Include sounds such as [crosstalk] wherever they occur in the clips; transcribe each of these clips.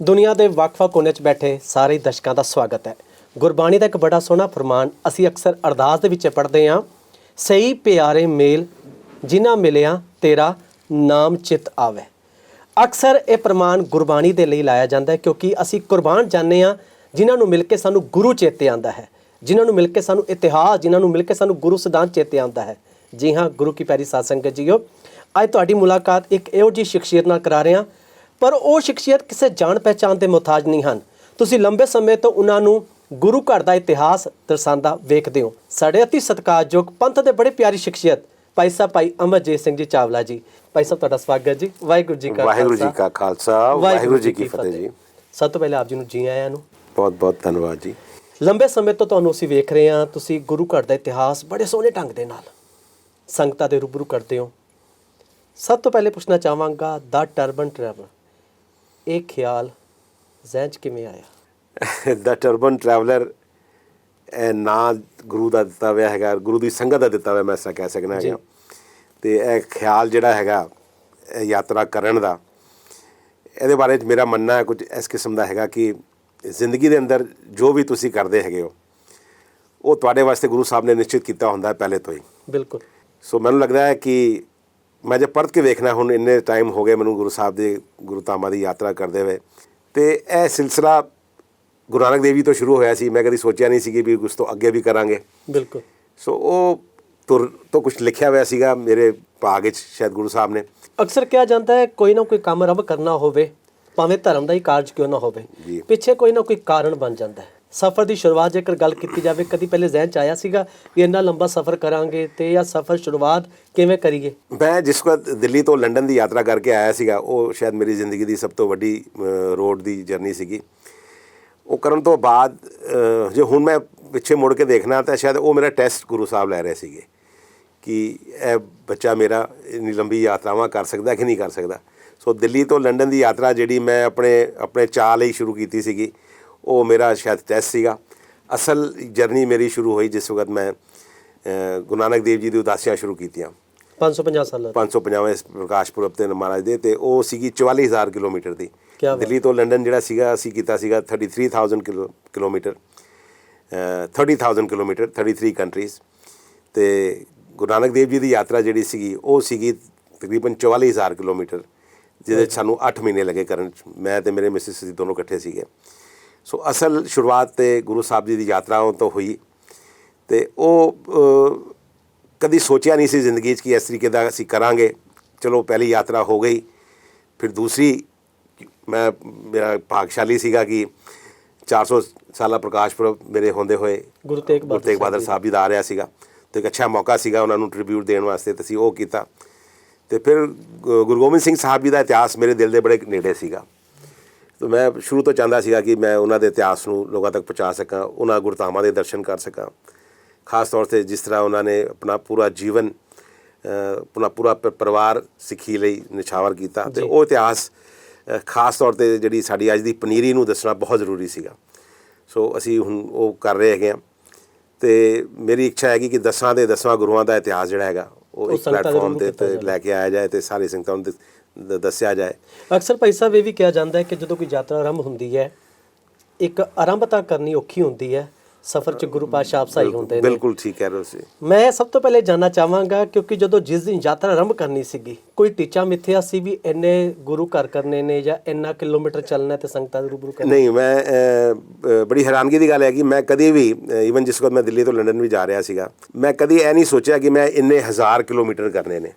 ਦੁਨੀਆ ਦੇ ਵੱਖ-ਵੱਖ ਕੋਨੇ 'ਚ ਬੈਠੇ ਸਾਰੇ ਦਰਸ਼ਕਾਂ ਦਾ ਸਵਾਗਤ ਹੈ। ਗੁਰਬਾਣੀ ਦਾ ਇੱਕ ਬੜਾ ਸੋਹਣਾ ਫਰਮਾਨ ਅਸੀਂ ਅਕਸਰ ਅਰਦਾਸ ਦੇ ਵਿੱਚ ਪੜ੍ਹਦੇ ਹਾਂ, ਸਹੀ ਪਿਆਰੇ ਮੇਲ, ਜਿਨ੍ਹਾਂ ਮਿਲਿਆ ਤੇਰਾ ਨਾਮ ਚਿਤ ਆਵੇ। ਅਕਸਰ ਇਹ ਪ੍ਰਮਾਣ ਗੁਰਬਾਣੀ ਦੇ ਲਈ ਲਾਇਆ ਜਾਂਦਾ ਹੈ ਕਿਉਂਕਿ ਅਸੀਂ ਕੁਰਬਾਨ ਜਾਂਦੇ ਹਾਂ ਜਿਨ੍ਹਾਂ ਨੂੰ ਮਿਲ ਕੇ ਸਾਨੂੰ ਗੁਰੂ ਚੇਤੇ ਆਉਂਦਾ ਹੈ, ਜਿਨ੍ਹਾਂ ਨੂੰ ਮਿਲ ਕੇ ਸਾਨੂੰ ਇਤਿਹਾਸ, ਜਿਨ੍ਹਾਂ ਨੂੰ ਮਿਲ ਕੇ ਸਾਨੂੰ ਗੁਰੂ ਸਿਧਾਂਤ ਚੇਤੇ ਆਉਂਦਾ ਹੈ। ਜੀ ਹਾਂ, ਗੁਰੂ ਕੀ ਪਿਆਰੀ ਸਾਧ ਸੰਗਤ ਜੀਓ, ਅੱਜ ਤੁਹਾਡੀ ਮੁਲਾਕਾਤ ਇੱਕ ਇਹੋ ਜਿਹੀ ਸ਼ਖਸੀਅਤ ਨਾਲ ਕਰਾ ਰਹੇ ਹਾਂ ਪਰ ਉਹ ਸ਼ਖਸੀਅਤ ਕਿਸੇ ਜਾਣ ਪਹਿਚਾਣ ਦੇ ਮੁਹਤਾਜ ਨਹੀਂ ਹਨ। ਤੁਸੀਂ ਲੰਬੇ ਸਮੇਂ ਤੋਂ ਉਹਨਾਂ ਨੂੰ ਗੁਰੂ ਘਰ ਦਾ ਇਤਿਹਾਸ ਦਰਸਾਉਂਦਾ ਵੇਖਦੇ ਹੋ। ਸਾਡੇ ਅਤੀ ਸਤਿਕਾਰਯੋਗ ਪੰਥ ਦੇ ਬੜੇ ਪਿਆਰੀ ਸ਼ਖਸੀਅਤ ਭਾਈ ਸਾਹਿਬ ਭਾਈ ਅਮਰਜੀਤ ਸਿੰਘ ਜੀ ਚਾਵਲਾ ਜੀ। ਭਾਈ ਸਾਹਿਬ ਤੁਹਾਡਾ ਸਵਾਗਤ ਜੀ। ਵਾਹਿਗੁਰੂ ਜੀ ਕਾ ਵਾਹਿਗੁਰੂ ਜੀ ਕਾ ਖਾਲਸਾ। ਵਾਹਿਗੁਰੂ ਜੀ ਕੀ ਫਤਿਹ ਜੀ। ਸਭ ਤੋਂ ਪਹਿਲੇ ਆਪ ਜੀ ਨੂੰ ਜੀ ਆਇਆਂ ਨੂੰ। ਬਹੁਤ ਬਹੁਤ ਧੰਨਵਾਦ ਜੀ। ਲੰਬੇ ਸਮੇਂ ਤੋਂ ਤੁਹਾਨੂੰ ਅਸੀਂ ਵੇਖ ਰਹੇ ਹਾਂ ਤੁਸੀਂ ਗੁਰੂ ਘਰ ਦਾ ਇਤਿਹਾਸ ਬੜੇ ਸੋਹਣੇ ਢੰਗ ਦੇ ਨਾਲ ਸੰਗਤਾਂ ਦੇ ਰੂਬਰੂ ਕਰਦੇ ਹੋ। ਸਭ ਤੋਂ ਪਹਿਲੇ ਪੁੱਛਣਾ ਚਾਹਾਂਗਾ ਦਾ ਟਰਬਨ ਟਰੈਵਲ ਇਹ ਖਿਆਲ ਜ਼ਿਹਨ 'ਚ ਕਿਵੇਂ ਆਇਆ? ਦਾ ਟਰਬਨ ਟਰੈਵਲਰ ਨਾਂ ਗੁਰੂ ਦਾ ਦਿੱਤਾ ਹੋਇਆ ਹੈਗਾ ਗੁਰੂ ਦੀ ਸੰਗਤ ਦਾ ਦਿੱਤਾ ਹੋਇਆ ਮੈਂ ਐਸਾ ਕਹਿ ਸਕਦਾ। ਹੈਗਾ। ਤੇ ਇਹ ਖਿਆਲ ਜਿਹੜਾ ਹੈਗਾ ਯਾਤਰਾ ਕਰਨ ਦਾ ਇਹਦੇ ਬਾਰੇ ਮੇਰਾ ਮੰਨਣਾ ਹੈ ਕੁਝ ਇਸ ਕਿਸਮ ਦਾ ਹੈਗਾ ਕਿ ਜ਼ਿੰਦਗੀ ਦੇ ਅੰਦਰ ਜੋ ਵੀ ਤੁਸੀਂ ਕਰਦੇ ਹੈਗੇ ਹੋ ਉਹ ਤੁਹਾਡੇ ਵਾਸਤੇ ਗੁਰੂ ਸਾਹਿਬ ਨੇ ਨਿਸ਼ਚਿਤ ਕੀਤਾ ਹੁੰਦਾ ਹੈ ਪਹਿਲੇ ਤੋਂ ਹੀ। ਬਿਲਕੁਲ। ਸੋ ਮੈਨੂੰ ਲੱਗਦਾ ਹੈ ਕਿ ਮੈਂ ਜੇ ਪੜ੍ਹ ਕੇ ਵੇਖਣਾ ਹੁਣ ਇੰਨੇ ਟਾਈਮ ਹੋ ਗਏ ਮੈਨੂੰ ਗੁਰੂ ਸਾਹਿਬ ਦੇ ਗੁਰੂ ਧਾਮਾਂ ਦੀ ਯਾਤਰਾ ਕਰਦੇ ਹੋਏ ਤੇ ਇਹ ਸਿਲਸਿਲਾ ਗੁਰੂ ਨਾਨਕ ਦੇਵ ਜੀ ਤੋਂ ਸ਼ੁਰੂ ਹੋਇਆ ਸੀ। ਮੈਂ ਕਦੀ ਸੋਚਿਆ ਨਹੀਂ ਸੀ ਕਿ ਵੀ ਉਸ ਤੋਂ ਅੱਗੇ ਵੀ ਕਰਾਂਗੇ। ਬਿਲਕੁਲ। ਸੋ ਉਹ ਤੁਰ ਤੋਂ ਕੁਝ ਲਿਖਿਆ ਹੋਇਆ ਸੀਗਾ ਮੇਰੇ ਭਾਗ ਵਿੱਚ ਸ਼ਾਇਦ ਗੁਰੂ ਸਾਹਿਬ ਨੇ। ਅਕਸਰ ਕਿਹਾ ਜਾਂਦਾ ਹੈ ਕੋਈ ਨਾ ਕੋਈ ਕੰਮ ਰੱਬ ਕਰਨਾ ਹੋਵੇ ਭਾਵੇਂ ਧਰਮ ਦਾ ਹੀ ਕਾਰਜ ਕਿਉਂ ਨਾ ਹੋਵੇ। ਪਿੱਛੇ ਕੋਈ ਨਾ ਕੋਈ ਕਾਰਨ ਬਣ ਜਾਂਦਾ ਹੈ। ਸਫ਼ਰ ਦੀ ਸ਼ੁਰੂਆਤ ਜੇਕਰ ਗੱਲ ਕੀਤੀ ਜਾਵੇ, ਕਦੀ ਪਹਿਲੇ ਜ਼ਿਹਨ 'ਚ ਆਇਆ ਸੀਗਾ ਵੀ ਇੰਨਾ ਲੰਬਾ ਸਫ਼ਰ ਕਰਾਂਗੇ ਤੇ ਜਾਂ ਸਫ਼ਰ ਸ਼ੁਰੂਆਤ ਕਿਵੇਂ ਕਰੀਏ? ਮੈਂ ਜਿਸ ਵਕਤ ਦਿੱਲੀ ਤੋਂ ਲੰਡਨ ਦੀ ਯਾਤਰਾ ਕਰਕੇ ਆਇਆ ਸੀਗਾ, ਉਹ ਸ਼ਾਇਦ ਮੇਰੀ ਜ਼ਿੰਦਗੀ ਦੀ ਸਭ ਤੋਂ ਵੱਡੀ ਰੋਡ ਦੀ ਜਰਨੀ ਸੀਗੀ। ਉਹ ਕਰਨ ਤੋਂ ਬਾਅਦ ਜੇ ਹੁਣ ਮੈਂ ਪਿੱਛੇ ਮੁੜ ਕੇ ਦੇਖਣਾ ਤਾਂ ਸ਼ਾਇਦ ਉਹ ਮੇਰਾ ਟੈਸਟ ਗੁਰੂ ਸਾਹਿਬ ਲੈ ਰਹੇ ਸੀਗੇ ਕਿ ਇਹ ਬੱਚਾ ਮੇਰਾ ਇੰਨੀ ਲੰਬੀ ਯਾਤਰਾਵਾਂ ਕਰ ਸਕਦਾ ਕਿ ਨਹੀਂ ਕਰ ਸਕਦਾ। ਸੋ ਦਿੱਲੀ ਤੋਂ ਲੰਡਨ ਦੀ ਯਾਤਰਾ ਜਿਹੜੀ ਮੈਂ ਆਪਣੇ ਆਪਣੇ ਚਾਅ ਲਈ ਸ਼ੁਰੂ ਕੀਤੀ ਸੀਗੀ ਉਹ ਮੇਰਾ ਸ਼ਾਇਦ ਟੈਸਟ ਸੀਗਾ। ਅਸਲ ਜਰਨੀ ਮੇਰੀ ਸ਼ੁਰੂ ਹੋਈ ਜਿਸ ਵਕਤ ਮੈਂ ਗੁਰੂ ਨਾਨਕ ਦੇਵ ਜੀ ਦੀ ਉਦਾਸੀਆਂ ਸ਼ੁਰੂ ਕੀਤੀਆਂ। 550 ਸਾਲਾਂ 550ਵੇਂ ਪ੍ਰਕਾਸ਼ ਪੁਰਬ ਤੇ ਮਹਾਰਾਜ ਦੇ ਤੇ ਉਹ ਸੀਗੀ 44000 ਕਿਲੋਮੀਟਰ ਦੀ। ਦਿੱਲੀ ਤੋਂ ਲੰਡਨ ਜਿਹੜਾ ਸੀਗਾ ਅਸੀਂ ਕੀਤਾ ਸੀਗਾ 33000 ਕਿਲੋ ਕਿਲੋਮੀਟਰ। ਅਹ 30000 ਕਿਲੋਮੀਟਰ 33 ਕੰਟਰੀਜ਼ ਤੇ ਗੁਰੂ ਨਾਨਕ ਦੇਵ ਜੀ ਦੀ ਯਾਤਰਾ ਜਿਹੜੀ ਸੀਗੀ ਉਹ ਸੀਗੀ ਤਕਰੀਬਨ 44000 ਕਿਲੋਮੀਟਰ ਜਿਹਦੇ ਸਾਨੂੰ 8 ਮਹੀਨੇ ਲੱਗੇ ਕਰਨ ਮੈਂ ਤੇ ਮੇਰੇ ਮਿਸਿਸ ਅਸੀਂ ਦੋਨੋਂ ਇਕੱਠੇ ਸੀਗੇ। ਸੋ ਅਸਲ ਸ਼ੁਰੂਆਤ ਤੇ ਗੁਰੂ ਸਾਹਿਬ ਜੀ ਦੀ ਯਾਤਰਾਓਂ ਤੋਂ ਹੋਈ ਤੇ ਉਹ ਕਦੀ ਸੋਚਿਆ ਨਹੀਂ ਸੀ ਜ਼ਿੰਦਗੀ 'ਚ ਕਿ ਇਸ ਤਰੀਕੇ ਦਾ ਅਸੀਂ ਕਰਾਂਗੇ। ਚਲੋ ਪਹਿਲੀ ਯਾਤਰਾ ਹੋ ਗਈ। ਫਿਰ ਦੂਸਰੀ ਮੈਂ ਮੇਰਾ ਭਾਗਸ਼ਾਲੀ ਸੀਗਾ ਕਿ 400 ਸਾਲਾ ਪ੍ਰਕਾਸ਼ ਪੁਰਬ ਮੇਰੇ ਹੁੰਦੇ ਹੋਏ ਗੁਰੂ ਤੇਗ ਬਹਾਦਰ ਸਾਹਿਬ ਜੀ ਦਾ ਆ ਰਿਹਾ ਸੀਗਾ ਤੇ ਇੱਕ ਅੱਛਾ ਮੌਕਾ ਸੀਗਾ ਉਹਨਾਂ ਨੂੰ ਟ੍ਰਿਬਿਊਟ ਦੇਣ ਵਾਸਤੇ ਤੇ ਅਸੀਂ ਉਹ ਕੀਤਾ। ਤੇ ਫਿਰ ਗੁਰੂ ਗੋਬਿੰਦ ਸਿੰਘ ਸਾਹਿਬ ਜੀ ਦਾ ਇਤਿਹਾਸ ਮੇਰੇ ਦਿਲ ਦੇ ਬੜੇ ਨੇੜੇ ਸੀਗਾ। ਤੇ ਮੈਂ ਸ਼ੁਰੂ ਤੋਂ ਚਾਹੁੰਦਾ ਸੀਗਾ ਕਿ ਮੈਂ ਉਹਨਾਂ ਦੇ ਇਤਿਹਾਸ ਨੂੰ ਲੋਕਾਂ ਤੱਕ ਪਹੁੰਚਾ ਸਕਾਂ ਉਹਨਾਂ ਗੁਰਧਾਮਾਂ ਦੇ ਦਰਸ਼ਨ ਕਰ ਸਕਾਂ। ਖਾਸ ਤੌਰ ਤੇ ਜਿਸ ਤਰ੍ਹਾਂ ਉਹਨਾਂ ਨੇ ਆਪਣਾ ਪੂਰਾ ਜੀਵਨ ਆਪਣਾ ਪੂਰਾ ਪਰਿਵਾਰ ਸਿੱਖੀ ਲਈ ਨਿਛਾਵਰ ਕੀਤਾ ਤੇ ਉਹ ਇਤਿਹਾਸ ਖਾਸ ਤੌਰ ਤੇ ਜਿਹੜੀ ਸਾਡੀ ਅੱਜ ਦੀ ਪਨੀਰੀ ਨੂੰ ਦੱਸਣਾ ਬਹੁਤ ਜ਼ਰੂਰੀ ਸੀਗਾ। ਸੋ ਅਸੀਂ ਹੁਣ ਉਹ ਕਰ ਰਹੇ ਹੈਗੇ ਆ ਤੇ ਮੇਰੀ ਇੱਛਾ ਹੈਗੀ ਕਿ ਦਸਾਂ ਦੇ ਦਸਵਾਂ ਗੁਰੂਆਂ ਦਾ ਇਤਿਹਾਸ ਜਿਹੜਾ ਹੈਗਾ ਉਹ ਇੱਕ ਪਲੇਟਫਾਰਮ ਤੇ। ਲੈ ਕੇ ਆਇਆ ਜਾਏ ਤੇ ਸਾਰੀ ਸੰਗਤਾਂ ਨੂੰ ਦੱਸਿਆ ਜਾਏ ਅਕਸਰ ਭਾਈ ਸਾਹਿਬ ਇਹ ਵੀ ਕਿਹਾ ਜਾਂਦਾ ਹੈ ਕਿ ਜਦੋਂ ਕੋਈ ਯਾਤਰਾ ਆਰੰਭ ਹੁੰਦੀ ਹੈ ਇੱਕ ਆਰੰਭਤਾ ਕਰਨੀ ਔਖੀ ਹੁੰਦੀ ਹੈ ਸਫ਼ਰ 'ਚ ਗੁਰੂ ਪਾਤਸ਼ਾਹ ਆਪ ਸਹਾਈ ਹੁੰਦੇ ਨੇ। ਬਿਲਕੁਲ ਠੀਕ ਕਹਿ ਰਹੇ ਹੋ ਤੁਸੀਂ। ਮੈਂ ਸਭ ਤੋਂ ਪਹਿਲੇ ਜਾਨਣਾ ਚਾਹਾਂਗਾ ਕਿਉਂਕਿ ਜਦੋਂ ਜਿਸ ਦਿਨ ਯਾਤਰਾ ਆਰੰਭ ਕਰਨੀ ਸੀਗੀ ਕੋਈ ਟੀਚਾ ਮਿੱਥਿਆ ਸੀ ਵੀ ਇੰਨੇ ਗੁਰੂ ਘਰ ਕਰਨੇ ਨੇ ਜਾਂ ਇੰਨਾ ਕਿਲੋਮੀਟਰ ਚੱਲਣਾ ਤੇ ਸੰਗਤਾਂ ਦੇ ਰੂਬਰੂ ਕਰਨਾ? ਨਹੀਂ ਮੈਂ ਬੜੀ ਹੈਰਾਨਗੀ ਦੀ ਗੱਲ ਹੈ ਕਿ ਮੈਂ ਕਦੀ ਵੀ ਇਵਨ ਜਿਸ ਵਕਤ ਮੈਂ ਦਿੱਲੀ ਤੋਂ ਲੰਡਨ ਵੀ ਜਾ ਰਿਹਾ ਸੀਗਾ ਮੈਂ ਕਦੀ ਇਹ ਨਹੀਂ ਸੋਚਿਆ ਕਿ ਮੈਂ ਇੰਨੇ ਹਜ਼ਾਰ ਕਿਲੋਮੀਟਰ ਕਰਨੇ ਨੇ।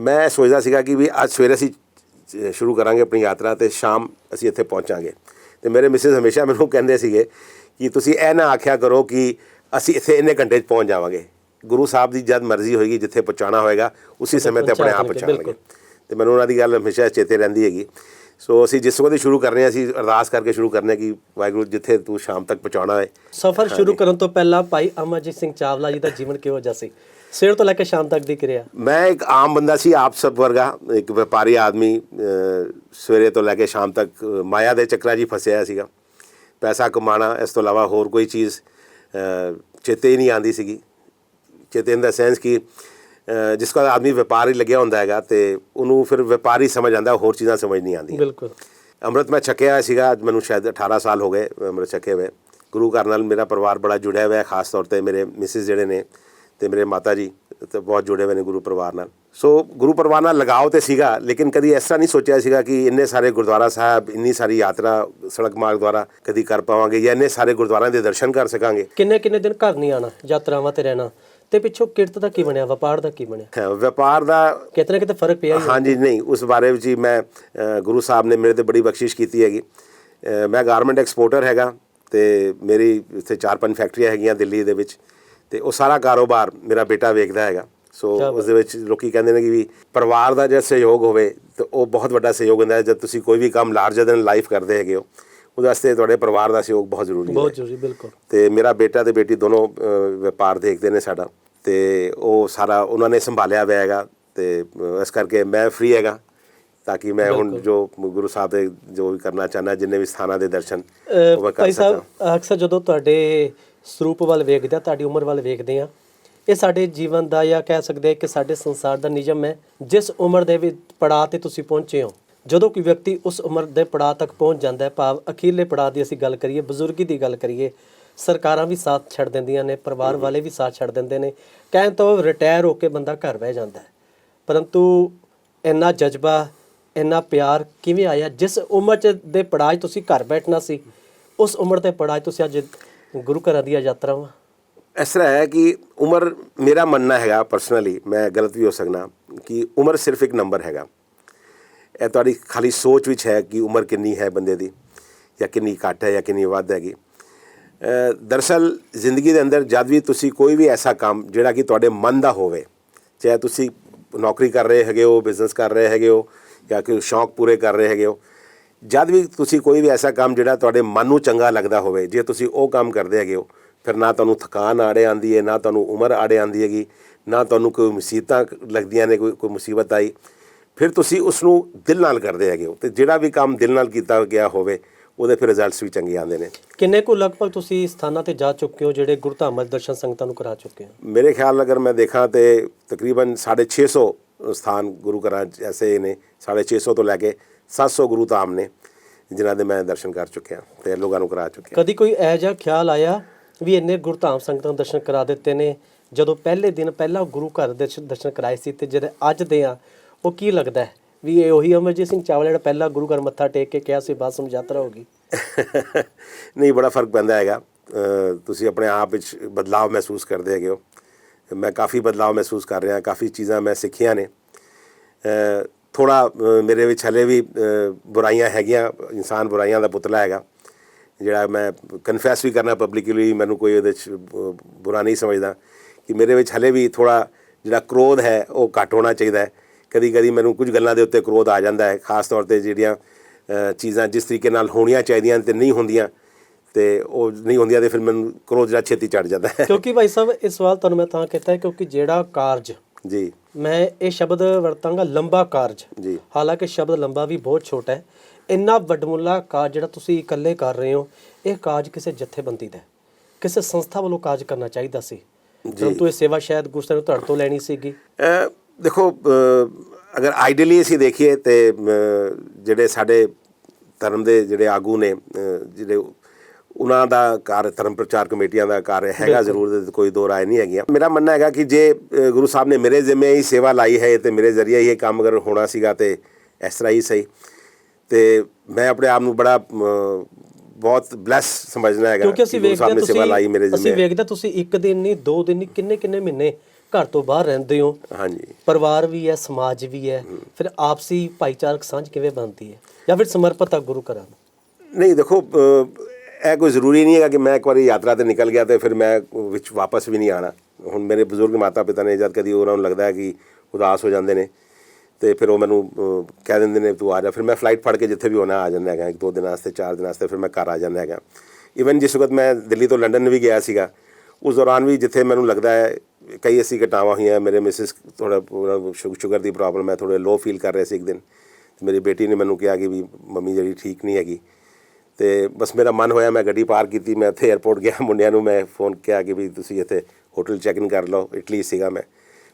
ਮੈਂ ਸੋਚਦਾ ਸੀਗਾ ਕਿ ਵੀ ਅੱਜ ਸਵੇਰੇ ਅਸੀਂ ਸ਼ੁਰੂ ਕਰਾਂਗੇ ਆਪਣੀ ਯਾਤਰਾ ਤੇ ਸ਼ਾਮ ਅਸੀਂ ਇੱਥੇ ਪਹੁੰਚਾਂਗੇ। ਤੇ ਮੇਰੇ ਮਿਸਿਸ ਹਮੇਸ਼ਾ ਮੈਨੂੰ ਕਹਿੰਦੇ ਸੀਗੇ ਕਿ ਤੁਸੀਂ ਇਹ ਨਾ ਆਖਿਆ ਕਰੋ ਕਿ ਅਸੀਂ ਇੱਥੇ ਇੰਨੇ ਘੰਟੇ 'ਚ ਪਹੁੰਚ ਜਾਵਾਂਗੇ। ਗੁਰੂ ਸਾਹਿਬ ਦੀ ਜਦ ਮਰਜ਼ੀ ਹੋਏਗੀ ਜਿੱਥੇ ਪਹੁੰਚਾਉਣਾ ਹੋਏਗਾ ਉਸੇ ਸਮੇਂ ਤੇ ਆਪਣੇ ਆਪ ਪਹੁੰਚਾ ਪਹੁੰਚਾਵਾਂਗੇ ਬਿਲਕੁਲ। ਤੇ ਮੈਨੂੰ ਉਹਨਾਂ ਦੀ ਗੱਲ ਹਮੇਸ਼ਾ ਚੇਤੇ ਰਹਿੰਦੀ ਹੈਗੀ। ਸੋ ਅਸੀਂ ਜਿਸ ਵਕਤ ਸ਼ੁਰੂ ਕਰਨੇ ਹਾਂ ਅਸੀਂ ਅਰਦਾਸ ਕਰਕੇ ਸ਼ੁਰੂ ਕਰਨੇ ਕਿ ਵਾਹਿਗੁਰੂ ਜਿੱਥੇ ਤੂੰ ਸ਼ਾਮ ਤੱਕ ਪਹੁੰਚਾਉਣਾ ਹੈ। ਸਫ਼ਰ ਸ਼ੁਰੂ ਕਰਨ ਤੋਂ ਪਹਿਲਾਂ ਭਾਈ ਅਮਰਜੀਤ ਸਿੰਘ ਚਾਵਲਾ ਜੀ ਦਾ ਜੀਵਨ ਕਿਹੋ ਜਿਹਾ ਸੀ? ਸਵੇਰ ਤੋਂ ਲੈ ਕੇ ਸ਼ਾਮ ਤੱਕ ਦੀ ਕਿਰਿਆ? ਮੈਂ ਇੱਕ ਆਮ ਬੰਦਾ ਸੀ ਆਪ ਸਭ ਵਰਗਾ ਇੱਕ ਵਪਾਰੀ ਆਦਮੀ ਸਵੇਰੇ ਤੋਂ ਲੈ ਕੇ ਸ਼ਾਮ ਤੱਕ ਮਾਇਆ ਦੇ ਚੱਕਰਾਂ 'ਚ ਫਸਿਆ ਸੀਗਾ। ਪੈਸਾ ਕਮਾਉਣਾ ਇਸ ਤੋਂ ਇਲਾਵਾ ਹੋਰ ਕੋਈ ਚੀਜ਼ ਚੇਤੇ ਹੀ ਨਹੀਂ ਆਂਦੀ ਸੀਗੀ। ਚੇਤੇ ਇਨ ਦਾ ਸੈਂਸ ਕਿ ਜਿਸ ਦਾ ਆਦਮੀ ਵਪਾਰ ਹੀ ਲੱਗਿਆ ਹੁੰਦਾ ਹੈਗਾ ਤੇ ਉਹਨੂੰ ਫਿਰ ਵਪਾਰੀ ਸਮਝ ਆਂਦਾ ਹੋਰ ਚੀਜ਼ਾਂ ਸਮਝ ਨਹੀਂ ਆਉਂਦੀਆਂ। ਬਿਲਕੁਲ। ਅੰਮ੍ਰਿਤ ਮੈਂ ਛਕਿਆ ਸੀਗਾ ਅੱਜ ਮੈਨੂੰ ਸ਼ਾਇਦ 18 ਸਾਲ ਹੋ ਗਏ ਅੰਮ੍ਰਿਤ ਛਕੇ ਹੋਏ। ਗੁਰੂ ਘਰ ਨਾਲ ਮੇਰਾ ਪਰਿਵਾਰ ਬੜਾ ਜੁੜਿਆ ਹੋਇਆ ਹੈ ਖਾਸ ਤੌਰ ਤੇ ਮੇਰੇ ਮਿਸਿਸ ਜਿਹੜੇ ਨੇ ਤੇ ਮੇਰੇ ਮਾਤਾ ਜੀ। ਤੇ ਬਹੁਤ ਜੁੜੇ ਹੋਏ ਨੇ ਗੁਰੂ ਪਰਿਵਾਰ ਨਾਲ। ਸੋ ਗੁਰੂ ਪਰਿਵਾਰ ਨਾਲ ਲਗਾਓ ਤੇ ਸੀਗਾ ਲੇਕਿਨ ਕਦੀ ਤਰ੍ਹਾਂ ਨਹੀਂ ਸੋਚਿਆ ਸੀਗਾ ਕਿ ਇੰਨੇ ਸਾਰੇ ਗੁਰਦੁਆਰਾ ਸਾਹਿਬ ਇੰਨੀ ਸਾਰੀ ਯਾਤਰਾ ਸੜਕ ਮਾਰਗ ਦੁਆਰਾ ਕਦੀ ਕਰ ਪਾਵਾਂਗੇ ਜਾਂ ਇੰਨੇ ਸਾਰੇ ਗੁਰਦੁਆਰਿਆਂ ਦੇ ਦਰਸ਼ਨ ਕਰ ਸਕਾਂਗੇ। ਕਿੰਨੇ ਕਿੰਨੇ ਦਿਨ ਘਰ ਨਹੀਂ ਆਣਾ ਯਾਤਰਾਵਾਂ ਤੇ ਰਹਿਣਾ? ਤੇ ਪਿੱਛੋਂ ਕਿਰਤ ਦਾ ਕੀ ਬਣਿਆ ਵਪਾਰ ਦਾ ਕੀ ਬਣਿਆ? ਵਪਾਰ ਦਾ ਕਿਤੇ ਨਾ ਕਿਤੇ ਫ਼ਰਕ ਪਿਆ। ਹਾਂਜੀ ਨਹੀਂ ਉਸ ਬਾਰੇ ਵਿੱਚ ਹੀ ਮੈਂ ਗੁਰੂ ਸਾਹਿਬ ਨੇ ਮੇਰੇ ਤੇ ਬੜੀ ਬਖਸ਼ਿਸ਼ ਕੀਤੀ ਹੈਗੀ। ਮੈਂ ਗਾਰਮੈਂਟ ਐਕਸਪੋਰਟਰ ਹੈਗਾ ਤੇ ਮੇਰੀ ਇੱਥੇ ਚਾਰ ਪੰਜ ਫੈਕਟਰੀਆਂ ਹੈਗੀਆਂ ਦਿੱਲੀ ਦੇ ਵਿੱਚ। ਤੇ ਉਹ ਸਾਰਾ ਕਾਰੋਬਾਰ ਮੇਰਾ ਬੇਟਾ ਵੇਖਦਾ ਹੈਗਾ। ਸੋ ਉਸ ਦੇ ਵਿੱਚ ਲੋਕੀ ਕਹਿੰਦੇ ਨੇ ਕਿ ਵੀ ਪਰਿਵਾਰ ਦਾ ਜੇ ਸਹਿਯੋਗ ਹੋਵੇ ਤਾਂ ਉਹ ਬਹੁਤ ਵੱਡਾ ਸਹਿਯੋਗ ਹੁੰਦਾ ਹੈ। ਜਦ ਤੁਸੀਂ ਕੋਈ ਵੀ ਕੰਮ ਲਾਰਜਰ ਦੈਨ ਲਾਈਫ ਕਰਦੇ ਹੈਗੇ ਹੋ ਉਹਦੇ ਵਾਸਤੇ ਤੁਹਾਡੇ ਪਰਿਵਾਰ ਦਾ ਸਹਿਯੋਗ ਬਹੁਤ ਜ਼ਰੂਰੀ ਹੈ ਬਹੁਤ ਜ਼ਰੂਰੀ ਬਿਲਕੁਲ। ਤੇ ਮੇਰਾ ਬੇਟਾ ਤੇ ਬੇਟੀ ਦੋਨੋਂ ਵਪਾਰ ਦੇਖਦੇ ਨੇ ਸਾਡਾ। ਤੇ ਉਹ ਸਾਰਾ ਉਹਨਾਂ ਨੇ ਸੰਭਾਲਿਆ ਹੋਇਆ ਹੈਗਾ। ਤੇ ਇਸ ਕਰਕੇ ਮੈਂ ਫ੍ਰੀ ਹੈਗਾ ਤਾਂ ਕਿ ਮੈਂ ਹੁਣ ਜੋ ਗੁਰੂ ਸਾਹਿਬ ਦੇ ਜੋ ਵੀ ਕਰਨਾ ਚਾਹੁੰਦਾ ਜਿੰਨੇ ਵੀ ਸਥਾਨਾਂ ਦੇ ਦਰਸ਼ਨ ਉਹ ਕਰ ਭਾਈ ਸਕਾਂ ਸਾਹਿਬ ਅਕਸਰ ਜਦੋਂ ਤੁਹਾਡੇ ਸਰੂਪ ਵੱਲ ਵੇਖਦੇ ਆ, ਤੁਹਾਡੀ ਉਮਰ ਵੱਲ ਵੇਖਦੇ ਆ। ਇਹ ਸਾਡੇ ਜੀਵਨ ਦਾ ਜਾਂ ਕਹਿ ਸਕਦੇ ਆ ਕਿ ਸਾਡੇ ਸੰਸਾਰ ਦਾ ਨਿਯਮ ਹੈ, ਜਿਸ ਉਮਰ ਦੇ ਵਿੱਚ ਪੜਾਅ ਤੇ ਤੁਸੀਂ ਪਹੁੰਚੇ ਹੋ। ਜਦੋਂ ਕੋਈ ਵਿਅਕਤੀ ਉਸ ਉਮਰ ਦੇ ਪੜਾਅ ਤੱਕ ਪਹੁੰਚ ਜਾਂਦਾ ਹੈ, ਭਾਵ ਅਖੀਰਲੇ ਪੜਾਅ ਦੀ ਅਸੀਂ ਗੱਲ ਕਰੀਏ, ਬਜ਼ੁਰਗੀ ਦੀ ਗੱਲ ਕਰੀਏ, ਸਰਕਾਰਾਂ ਵੀ ਸਾਥ ਛੱਡ ਦਿੰਦੀਆਂ ਨੇ, ਪਰਿਵਾਰ ਵਾਲੇ ਵੀ ਸਾਥ ਛੱਡ ਦਿੰਦੇ ਨੇ। ਕਹਿਣ ਤੋਂ ਰਿਟਾਇਰ ਹੋ ਕੇ ਬੰਦਾ ਘਰ ਬਹਿ ਜਾਂਦਾ ਹੈ। ਪਰੰਤੂ ਇੰਨਾ ਜਜ਼ਬਾ, ਇੰਨਾ ਪਿਆਰ ਕਿਵੇਂ ਆਇਆ? ਜਿਸ ਉਮਰ ਚ ਦੇ ਪੜਾਅ 'ਚ ਤੁਸੀਂ ਘਰ ਬੈਠਣਾ ਸੀ, ਉਸ ਉਮਰ ਦੇ ਪੜਾਅ 'ਚ ਤੁਸੀਂ ਅੱਜ ਗੁਰੂ ਘਰਾਂ ਦੀਆਂ ਯਾਤਰਾਵਾਂ? ਇਸ ਤਰ੍ਹਾਂ ਹੈ ਕਿ ਉਮਰ ਮੇਰਾ ਮੰਨਣਾ ਹੈਗਾ ਪਰਸਨਲੀ ਮੈਂ ਗਲਤ ਵੀ ਹੋ ਸਕਦਾ ਕਿ ਉਮਰ ਸਿਰਫ ਇੱਕ ਨੰਬਰ ਹੈਗਾ। ਇਹ ਤੁਹਾਡੀ ਖਾਲੀ ਸੋਚ ਵਿੱਚ ਹੈ ਕਿ ਉਮਰ ਕਿੰਨੀ ਹੈ ਬੰਦੇ ਦੀ ਜਾਂ ਕਿੰਨੀ ਘੱਟ ਹੈ ਜਾਂ ਕਿੰਨੀ ਵੱਧ ਹੈਗੀ। ਅ, ਦਰਅਸਲ ਜ਼ਿੰਦਗੀ ਦੇ ਅੰਦਰ ਜਦ ਵੀ ਤੁਸੀਂ ਕੋਈ ਵੀ ਐਸਾ ਕੰਮ ਜਿਹੜਾ ਕਿ ਤੁਹਾਡੇ ਮਨ ਦਾ ਹੋਵੇ ਚਾਹੇ ਤੁਸੀਂ ਨੌਕਰੀ ਕਰ ਰਹੇ ਹੈਗੇ ਹੋ ਬਿਜ਼ਨਸ ਕਰ ਰਹੇ ਹੈਗੇ ਹੋ ਜਾਂ ਕੋਈ ਸ਼ੌਂਕ ਪੂਰੇ ਕਰ ਰਹੇ ਹੈਗੇ ਹੋ ਜਦ ਵੀ ਤੁਸੀਂ ਕੋਈ ਵੀ ਐਸਾ ਕੰਮ ਜਿਹੜਾ ਤੁਹਾਡੇ ਮਨ ਨੂੰ ਚੰਗਾ ਲੱਗਦਾ ਹੋਵੇ ਜੇ ਤੁਸੀਂ ਉਹ ਕੰਮ ਕਰਦੇ ਹੈਗੇ ਹੋ ਫਿਰ ਨਾ ਤੁਹਾਨੂੰ ਥਕਾਨ ਆੜੇ ਆਂਦੀ ਹੈ ਨਾ ਤੁਹਾਨੂੰ ਉਮਰ ਆੜੇ ਆਂਦੀ ਹੈਗੀ ਨਾ ਤੁਹਾਨੂੰ ਕੋਈ ਮੁਸੀਬਤਾਂ ਲੱਗਦੀਆਂ ਨੇ ਕੋਈ ਕੋਈ ਮੁਸੀਬਤ ਆਈ ਫਿਰ ਤੁਸੀਂ ਉਸ ਨੂੰ ਦਿਲ ਨਾਲ ਕਰਦੇ ਹੈਗੇ ਹੋ ਤੇ ਜਿਹੜਾ ਵੀ ਕੰਮ ਦਿਲ ਨਾਲ ਕੀਤਾ ਗਿਆ ਹੋਵੇ ਉਹਦੇ ਫਿਰ ਰਿਜ਼ਲਟਸ ਵੀ ਚੰਗੇ ਆਉਂਦੇ ਨੇ। ਕਿੰਨੇ ਕੁ ਲਗਭਗ ਤੁਸੀਂ ਸਥਾਨਾਂ ਤੇ ਜਾ ਚੁੱਕੇ ਹੋ ਜਿਹੜੇ ਗੁਰਧਾਮਾਂ ਦਰਸ਼ਨ ਸੰਗਤਾਂ ਨੂੰ ਕਰਾ ਚੁੱਕੇ ਹੋ? ਮੇਰੇ ਖਿਆਲ ਨਾਲ ਅਗਰ ਮੈਂ ਦੇਖਾਂ ਤੇ ਤਕਰੀਬਨ 650 ਸਥਾਨ ਗੁਰੂ ਘਰਾਂ ਐਸੇ ਨੇ 650 ਤੋਂ ਲੈ ਕੇ 700 ਗੁਰੂ ਧਾਮ ਨੇ ਜਿਨ੍ਹਾਂ ਦੇ ਮੈਂ ਦਰਸ਼ਨ ਕਰ ਚੁੱਕਿਆ ਤੇ ਲੋਕਾਂ ਨੂੰ ਕਰਾ ਚੁੱਕਿਆ ਕਦੀ ਕੋਈ ਇਹੋ ਜਿਹਾ ਖਿਆਲ ਆਇਆ ਵੀ ਇੰਨੇ ਗੁਰਧਾਮ ਸੰਗਤਾਂ ਨੂੰ ਦਰਸ਼ਨ ਕਰਾ ਦਿੱਤੇ ਨੇ ਜਦੋਂ ਪਹਿਲੇ ਦਿਨ ਪਹਿਲਾਂ ਗੁਰੂ ਘਰ ਦੇ ਦਰਸ਼ਨ- ਕਰਾਏ ਸੀ ਤੇ ਜਿਹੜੇ ਅੱਜ ਦੇ ਆ ਉਹ ਕੀ ਲੱਗਦਾ ਹੈ ਵੀ ਇਹ ਉਹੀ ਅਮਰਜੀਤ ਸਿੰਘ ਚਾਵਲਾ ਜਿਹੜਾ ਪਹਿਲਾਂ ਗੁਰੂ ਘਰ ਮੱਥਾ ਟੇਕ ਕੇ ਕਿਹਾ ਸੀ ਬਸ ਯਾਤਰਾ ਹੋ ਗਈ? [laughs] ਨਹੀਂ ਬੜਾ ਫ਼ਰਕ ਪੈਂਦਾ ਹੈਗਾ। ਤੁਸੀਂ ਆਪਣੇ ਆਪ ਵਿੱਚ ਬਦਲਾਅ ਮਹਿਸੂਸ ਕਰਦੇ ਹੈਗੇ ਹੋ। ਮੈਂ ਕਾਫੀ ਬਦਲਾਅ ਮਹਿਸੂਸ ਕਰ ਰਿਹਾ ਕਾਫੀ ਚੀਜ਼ਾਂ ਮੈਂ ਸਿੱਖੀਆਂ ਨੇ। ਥੋੜਾ ਮੇਰੇ ਵਿੱਚ ਹਲੇ ਵੀ ਬੁਰਾਈਆਂ ਹੈਗੀਆਂ, ਇਨਸਾਨ ਬੁਰਾਈਆਂ ਦਾ ਪੁਤਲਾ ਹੈਗਾ, ਜਿਹੜਾ ਮੈਂ ਕਨਫੈਸ ਵੀ ਕਰਨਾ ਪਬਲਿਕਲੀ ਮੈਨੂੰ ਕੋਈ ਉਹਦੇ ਚ ਬੁਰਾ ਨਹੀਂ ਸਮਝਦਾ, ਕਿ ਮੇਰੇ ਵਿੱਚ ਹਲੇ ਵੀ ਥੋੜਾ ਜਿਹੜਾ ਕ੍ਰੋਧ ਹੈ, ਉਹ ਘੱਟ ਹੋਣਾ ਚਾਹੀਦਾ ਹੈ। ਕਦੀ ਕਦੀ ਮੈਨੂੰ ਕੁਝ ਗੱਲਾਂ ਦੇ ਉੱਤੇ ਕ੍ਰੋਧ ਆ ਜਾਂਦਾ ਹੈ, ਖਾਸ ਤੌਰ ਤੇ ਜਿਹੜੀਆਂ ਚੀਜ਼ਾਂ ਜਿਸ ਤਰੀਕੇ ਨਾਲ ਹੋਣੀਆਂ ਚਾਹੀਦੀਆਂ ਤੇ ਨਹੀਂ ਹੁੰਦੀਆਂ, ਤੇ ਉਹ ਨਹੀਂ ਹੁੰਦੀਆਂ ਤੇ ਫਿਰ ਮੈਨੂੰ ਕ੍ਰੋਧ ਜਿਹੜਾ ਛੇਤੀ ਚੜ ਜਾਂਦਾ ਹੈ। ਕਿਉਂਕਿ ਭਾਈ ਸਾਹਿਬ ਇਹ ਸਵਾਲ ਤੁਹਾਨੂੰ ਮੈਂ ਤਾਂ ਕੀਤਾ ਕਿਉਂਕਿ ਜਿਹੜਾ ਕਾਰਜ ਜੀ। ਮੈਂ ਇਹ ਸ਼ਬਦ ਵਰਤਾਂਗਾ ਲੰਬਾ ਕਾਰਜ। ਜੀ। ਹਾਲਾਂਕਿ ਸ਼ਬਦ ਲੰਬਾ ਵੀ ਬਹੁਤ ਛੋਟਾ ਹੈ। ਇੰਨਾ ਵੱਡਮੁੱਲਾ ਕਾਰਜ ਜਿਹੜਾ ਤੁਸੀਂ ਇਕੱਲੇ ਕਰ ਰਹੇ ਹੋ ਇਹ ਕਾਰਜ ਕਿਸੇ ਜਥੇਬੰਦੀ ਦਾ। ਕਿਸੇ ਸੰਸਥਾ ਵੱਲੋਂ ਕਾਰਜ ਕਰਨਾ ਚਾਹੀਦਾ ਸੀ। ਪਰੰਤੂ ਇਹ ਸੇਵਾ ਸ਼ਾਇਦ ਗੁਰਸਰ ਨੂੰ ਤੁਹਾਡੇ ਤੋਂ ਲੈਣੀ ਸੀਗੀ। ਦੇਖੋ ਅਗਰ ਆਈਡੀਅਲੀ ਅਸੀਂ ਦੇਖੀਏ ਤੇ ਜਿਹੜੇ ਸਾਡੇ ਧਰਮ ਦੇ ਜਿਹੜੇ ਆਗੂ ਨੇ ਜਿਹੜੇ ਉਹਨਾਂ ਦਾ ਕਾਰ ਧਰਮ ਪ੍ਰਚਾਰ ਕਮੇਟੀਆਂ ਦਾ ਕਾਰ ਹੈਗਾ ਜ਼ਰੂਰ ਕੋਈ ਦੋ ਰਾਏ ਨਹੀਂ ਹੈਗੀਆਂ। ਮੇਰਾ ਮੰਨਣਾ ਹੈਗਾ ਕਿ ਜੇ ਗੁਰੂ ਸਾਹਿਬ ਨੇ ਮੇਰੇ ਜ਼ਿੰਮੇ ਹੀ ਸੇਵਾ ਲਾਈ ਹੈ ਤੇ ਮੇਰੇ ਜ਼ਰੀਏ ਹੀ ਇਹ ਕੰਮ ਅਗਰ ਹੋਣਾ ਸੀਗਾ ਤੇ ਇਸ ਤਰ੍ਹਾਂ ਹੀ ਸਹੀ। ਤੇ ਮੈਂ ਆਪਣੇ ਆਪ ਨੂੰ ਬੜਾ ਬਹੁਤ ਬਲੈਸ ਸਮਝਣਾ ਹੈਗਾ ਕਿਉਂਕਿ ਅਸੀਂ ਵੇਖਦੇ ਨੇ ਸੇਵਾ ਲਾਈ ਮੇਰੇ ਤੁਸੀਂ ਅਸੀਂ ਜ਼ਿੰਮੇ। ਵੇਖਦੇ ਤੁਸੀਂ ਇੱਕ ਦਿਨ ਨਹੀਂ ਦੋ ਦਿਨ ਨਹੀਂ ਕਿੰਨੇ ਕਿੰਨੇ ਮਹੀਨੇ ਘਰ ਤੋਂ ਬਾਹਰ ਰਹਿੰਦੇ ਹੋ। ਹਾਂਜੀ। ਪਰਿਵਾਰ ਵੀ ਹੈ ਸਮਾਜ ਵੀ ਹੈ ਫਿਰ ਆਪਸੀ ਭਾਈਚਾਰਕ ਸਾਂਝ ਕਿਵੇਂ ਬਣਦੀ ਹੈ? ਜਾਂ ਫਿਰ ਸਮਰਪਿਤ ਗੁਰੂ ਘਰਾਂ ਨੂੰ? ਨਹੀਂ ਦੇਖੋ ਇਹ ਕੋਈ ਜ਼ਰੂਰੀ ਨਹੀਂ ਹੈਗਾ ਕਿ ਮੈਂ ਇੱਕ ਵਾਰੀ ਯਾਤਰਾ ਤੇ ਨਿਕਲ ਗਿਆ ਤੇ ਫਿਰ ਮੈਂ ਵਿੱਚ ਵਾਪਸ ਵੀ ਨਹੀਂ ਆਣਾ। ਹੁਣ ਮੇਰੇ ਬਜ਼ੁਰਗ ਮਾਤਾ ਪਿਤਾ ਨੇ ਜਦ ਕਦੀ ਉਹਨਾਂ ਨੂੰ ਲੱਗਦਾ ਹੈ ਕਿ ਉਦਾਸ ਹੋ ਜਾਂਦੇ ਨੇ ਤੇ ਫਿਰ ਉਹ ਮੈਨੂੰ ਕਹਿ ਦਿੰਦੇ ਨੇ, ਤੂੰ ਆ ਜਾ। ਫਿਰ ਮੈਂ ਫਲਾਈਟ ਫੜ ਕੇ ਜਿੱਥੇ ਵੀ ਹੋਣਾ ਆ ਜਾਂਦਾ ਹੈਗਾ। ਇੱਕ ਦੋ ਦਿਨ ਵਾਸਤੇ, ਚਾਰ ਦਿਨ ਵਾਸਤੇ ਫਿਰ ਮੈਂ ਘਰ ਆ ਜਾਂਦਾ ਹੈਗਾ। ਇਵਨ ਜਿਸ ਵਕਤ ਮੈਂ ਦਿੱਲੀ ਤੋਂ ਲੰਡਨ ਵੀ ਗਿਆ ਸੀਗਾ, ਉਸ ਦੌਰਾਨ ਵੀ ਜਿੱਥੇ ਮੈਨੂੰ ਲੱਗਦਾ ਹੈ, ਕਈ ਅਸੀਂ ਘਟਨਾਵਾਂ ਹੋਈਆਂ, ਮੇਰੇ ਮਿਸਿਸ ਥੋੜਾ ਸ਼ੂਗਰ ਦੀ ਪ੍ਰੋਬਲਮ ਹੈ ਥੋੜੇ ਲੋ ਫੀਲ ਕਰ ਰਹੇ ਸੀ ਇੱਕ ਦਿਨ। ਤੇ ਮੇਰੀ ਬੇਟੀ ਨੇ ਮੈਨੂੰ ਕਿਹਾ ਕਿ ਵੀ ਮੰਮੀ ਜਿਹੜੀ ਠੀਕ ਨਹੀਂ ਹੈਗੀ। ਤੇ ਬਸ ਮੇਰਾ ਮਨ ਹੋਇਆ ਮੈਂ ਗੱਡੀ ਪਾਰ ਕੀਤੀ ਮੈਂ ਇੱਥੇ 에ਅਰਪੋਰਟ ਗਿਆ ਮੁੰਡਿਆਂ ਨੂੰ ਮੈਂ ਫੋਨ ਕਿਹਾ ਕਿ ਵੀ ਤੁਸੀਂ ਇੱਥੇ ਹੋਟਲ ਚੈੱਕ ਇਨ ਕਰ ਲਓ ਇਟਲੀ ਸੀਗਾ ਮੈਂ।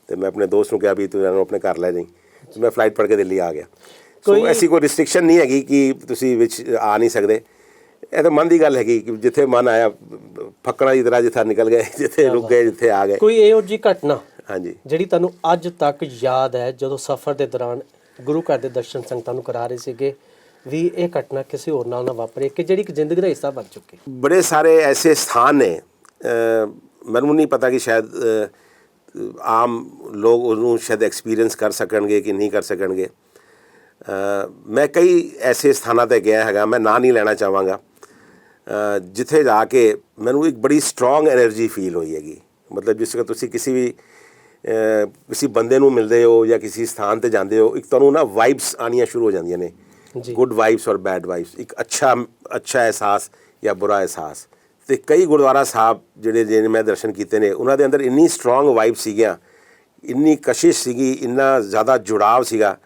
ਤੇ ਮੈਂ ਆਪਣੇ ਦੋਸਤ ਨੂੰ ਕਿਹਾ ਵੀ ਤੂੰ ਇਹਨਾਂ ਨੂੰ ਆਪਣੇ ਘਰ ਲੈ ਜਾਈਂ। ਤੇ ਮੈਂ ਫਲਾਈਟ ਫੜ ਕੇ ਦਿੱਲੀ ਆ ਗਿਆ। ਸੋ ਕੋਈ- ਐਸੀ ਕੋਈ ਰਿਸਟ੍ਰਿਕਸ਼ਨ ਨਹੀਂ ਹੈਗੀ ਕਿ ਤੁਸੀਂ ਵਿੱਚ ਆ ਨਹੀਂ ਸਕਦੇ। ਇਹ ਤਾਂ ਮਨ ਦੀ ਗੱਲ ਹੈਗੀ ਕਿ ਜਿੱਥੇ ਮਨ ਆਇਆ ਫੱਕਣਾ ਦੀ ਤਰ੍ਹਾਂ ਜਿੱਥੇ ਨਿਕਲ ਗਏ ਜਿੱਥੇ ਰੁਕ ਗਏ ਜਿੱਥੇ ਆ ਗਏ। ਕੋਈ ਇਹੋ ਜੀ ਘਟਨਾ ਹਾਂਜੀ। ਜਿਹੜੀ ਤੁਹਾਨੂੰ ਅੱਜ ਤੱਕ ਯਾਦ ਹੈ ਜਦੋਂ ਸਫ਼ਰ ਦੇ ਦੌਰਾਨ ਗੁਰੂ ਘਰ ਦੇ ਦਰਸ਼ਨ ਸੰਗਤਾਂ ਨੂੰ ਕਰਾ ਰਹੇ ਸੀਗੇ? ਵੀ ਇਹ ਘਟਨਾ ਕਿਸੇ ਹੋਰ ਨਾਲ ਨਾ ਵਾਪਰੇ ਕਿ ਜਿਹੜੀ ਇੱਕ ਜ਼ਿੰਦਗੀ ਦਾ ਹਿੱਸਾ ਬਣ ਚੁੱਕੇ। ਬੜੇ ਸਾਰੇ ਐਸੇ ਸਥਾਨ ਨੇ ਮੈਨੂੰ ਨਹੀਂ ਪਤਾ ਕਿ ਸ਼ਾਇਦ ਆਮ ਲੋਕ ਉਹਨੂੰ ਸ਼ਾਇਦ ਐਕਸਪੀਰੀਅੰਸ ਕਰ ਸਕਣਗੇ ਕਿ ਨਹੀਂ ਕਰ ਸਕਣਗੇ। ਮੈਂ ਕਈ ਐਸੇ ਸਥਾਨਾਂ ਤੇ ਗਿਆ ਹੈਗਾ, ਮੈਂ ਨਾਂ ਨਹੀਂ ਲੈਣਾ ਚਾਹਾਂਗਾ। ਜਿੱਥੇ ਜਾ ਕੇ ਮੈਨੂੰ ਇੱਕ ਬੜੀ ਸਟਰੋਂਗ એનર્ਜੀ ਫੀਲ ਹੋਈ ਹੈਗੀ। ਮਤਲਬ ਜਿਸ ਤਰ੍ਹਾਂ ਤੁਸੀਂ ਕਿਸੇ ਵੀ ਕਿਸੇ ਬੰਦੇ ਨੂੰ ਮਿਲਦੇ ਹੋ ਜਾਂ ਕਿਸੇ ਸਥਾਨ ਤੇ ਜਾਂਦੇ ਹੋ, ਇੱਕ ਤੁਹਾਨੂੰ ਨਾ ਵਾਈਬਸ ਆਣੀਆਂ ਸ਼ੁਰੂ ਹੋ ਜਾਂਦੀਆਂ ਨੇ। ਜੀ। ਗੁੱਡ ਵਾਈਬਸ ਔਰ ਬੈਡ ਵਾਈਬਸ ਇੱਕ ਅੱਛਾ ਅੱਛਾ ਅਹਿਸਾਸ ਜਾਂ ਬੁਰਾ ਅਹਿਸਾਸ ਤੇ ਕਈ ਗੁਰਦੁਆਰਾ ਸਾਹਿਬ ਜਿਹੜੇ, ਜਿਹਨੇ ਮੈਂ ਦਰਸ਼ਨ ਕੀਤੇ ਨੇ, ਉਹਨਾਂ ਦੇ ਅੰਦਰ ਇੰਨੀ ਸਟਰੋਂਗ ਵਾਈਬ ਸੀਗੀਆਂ, ਇੰਨੀ ਕਸ਼ਿਸ਼ ਸੀਗੀ, ਇੰਨਾ ਜ਼ਿਆਦਾ ਜੁੜਾਵ ਸੀਗਾ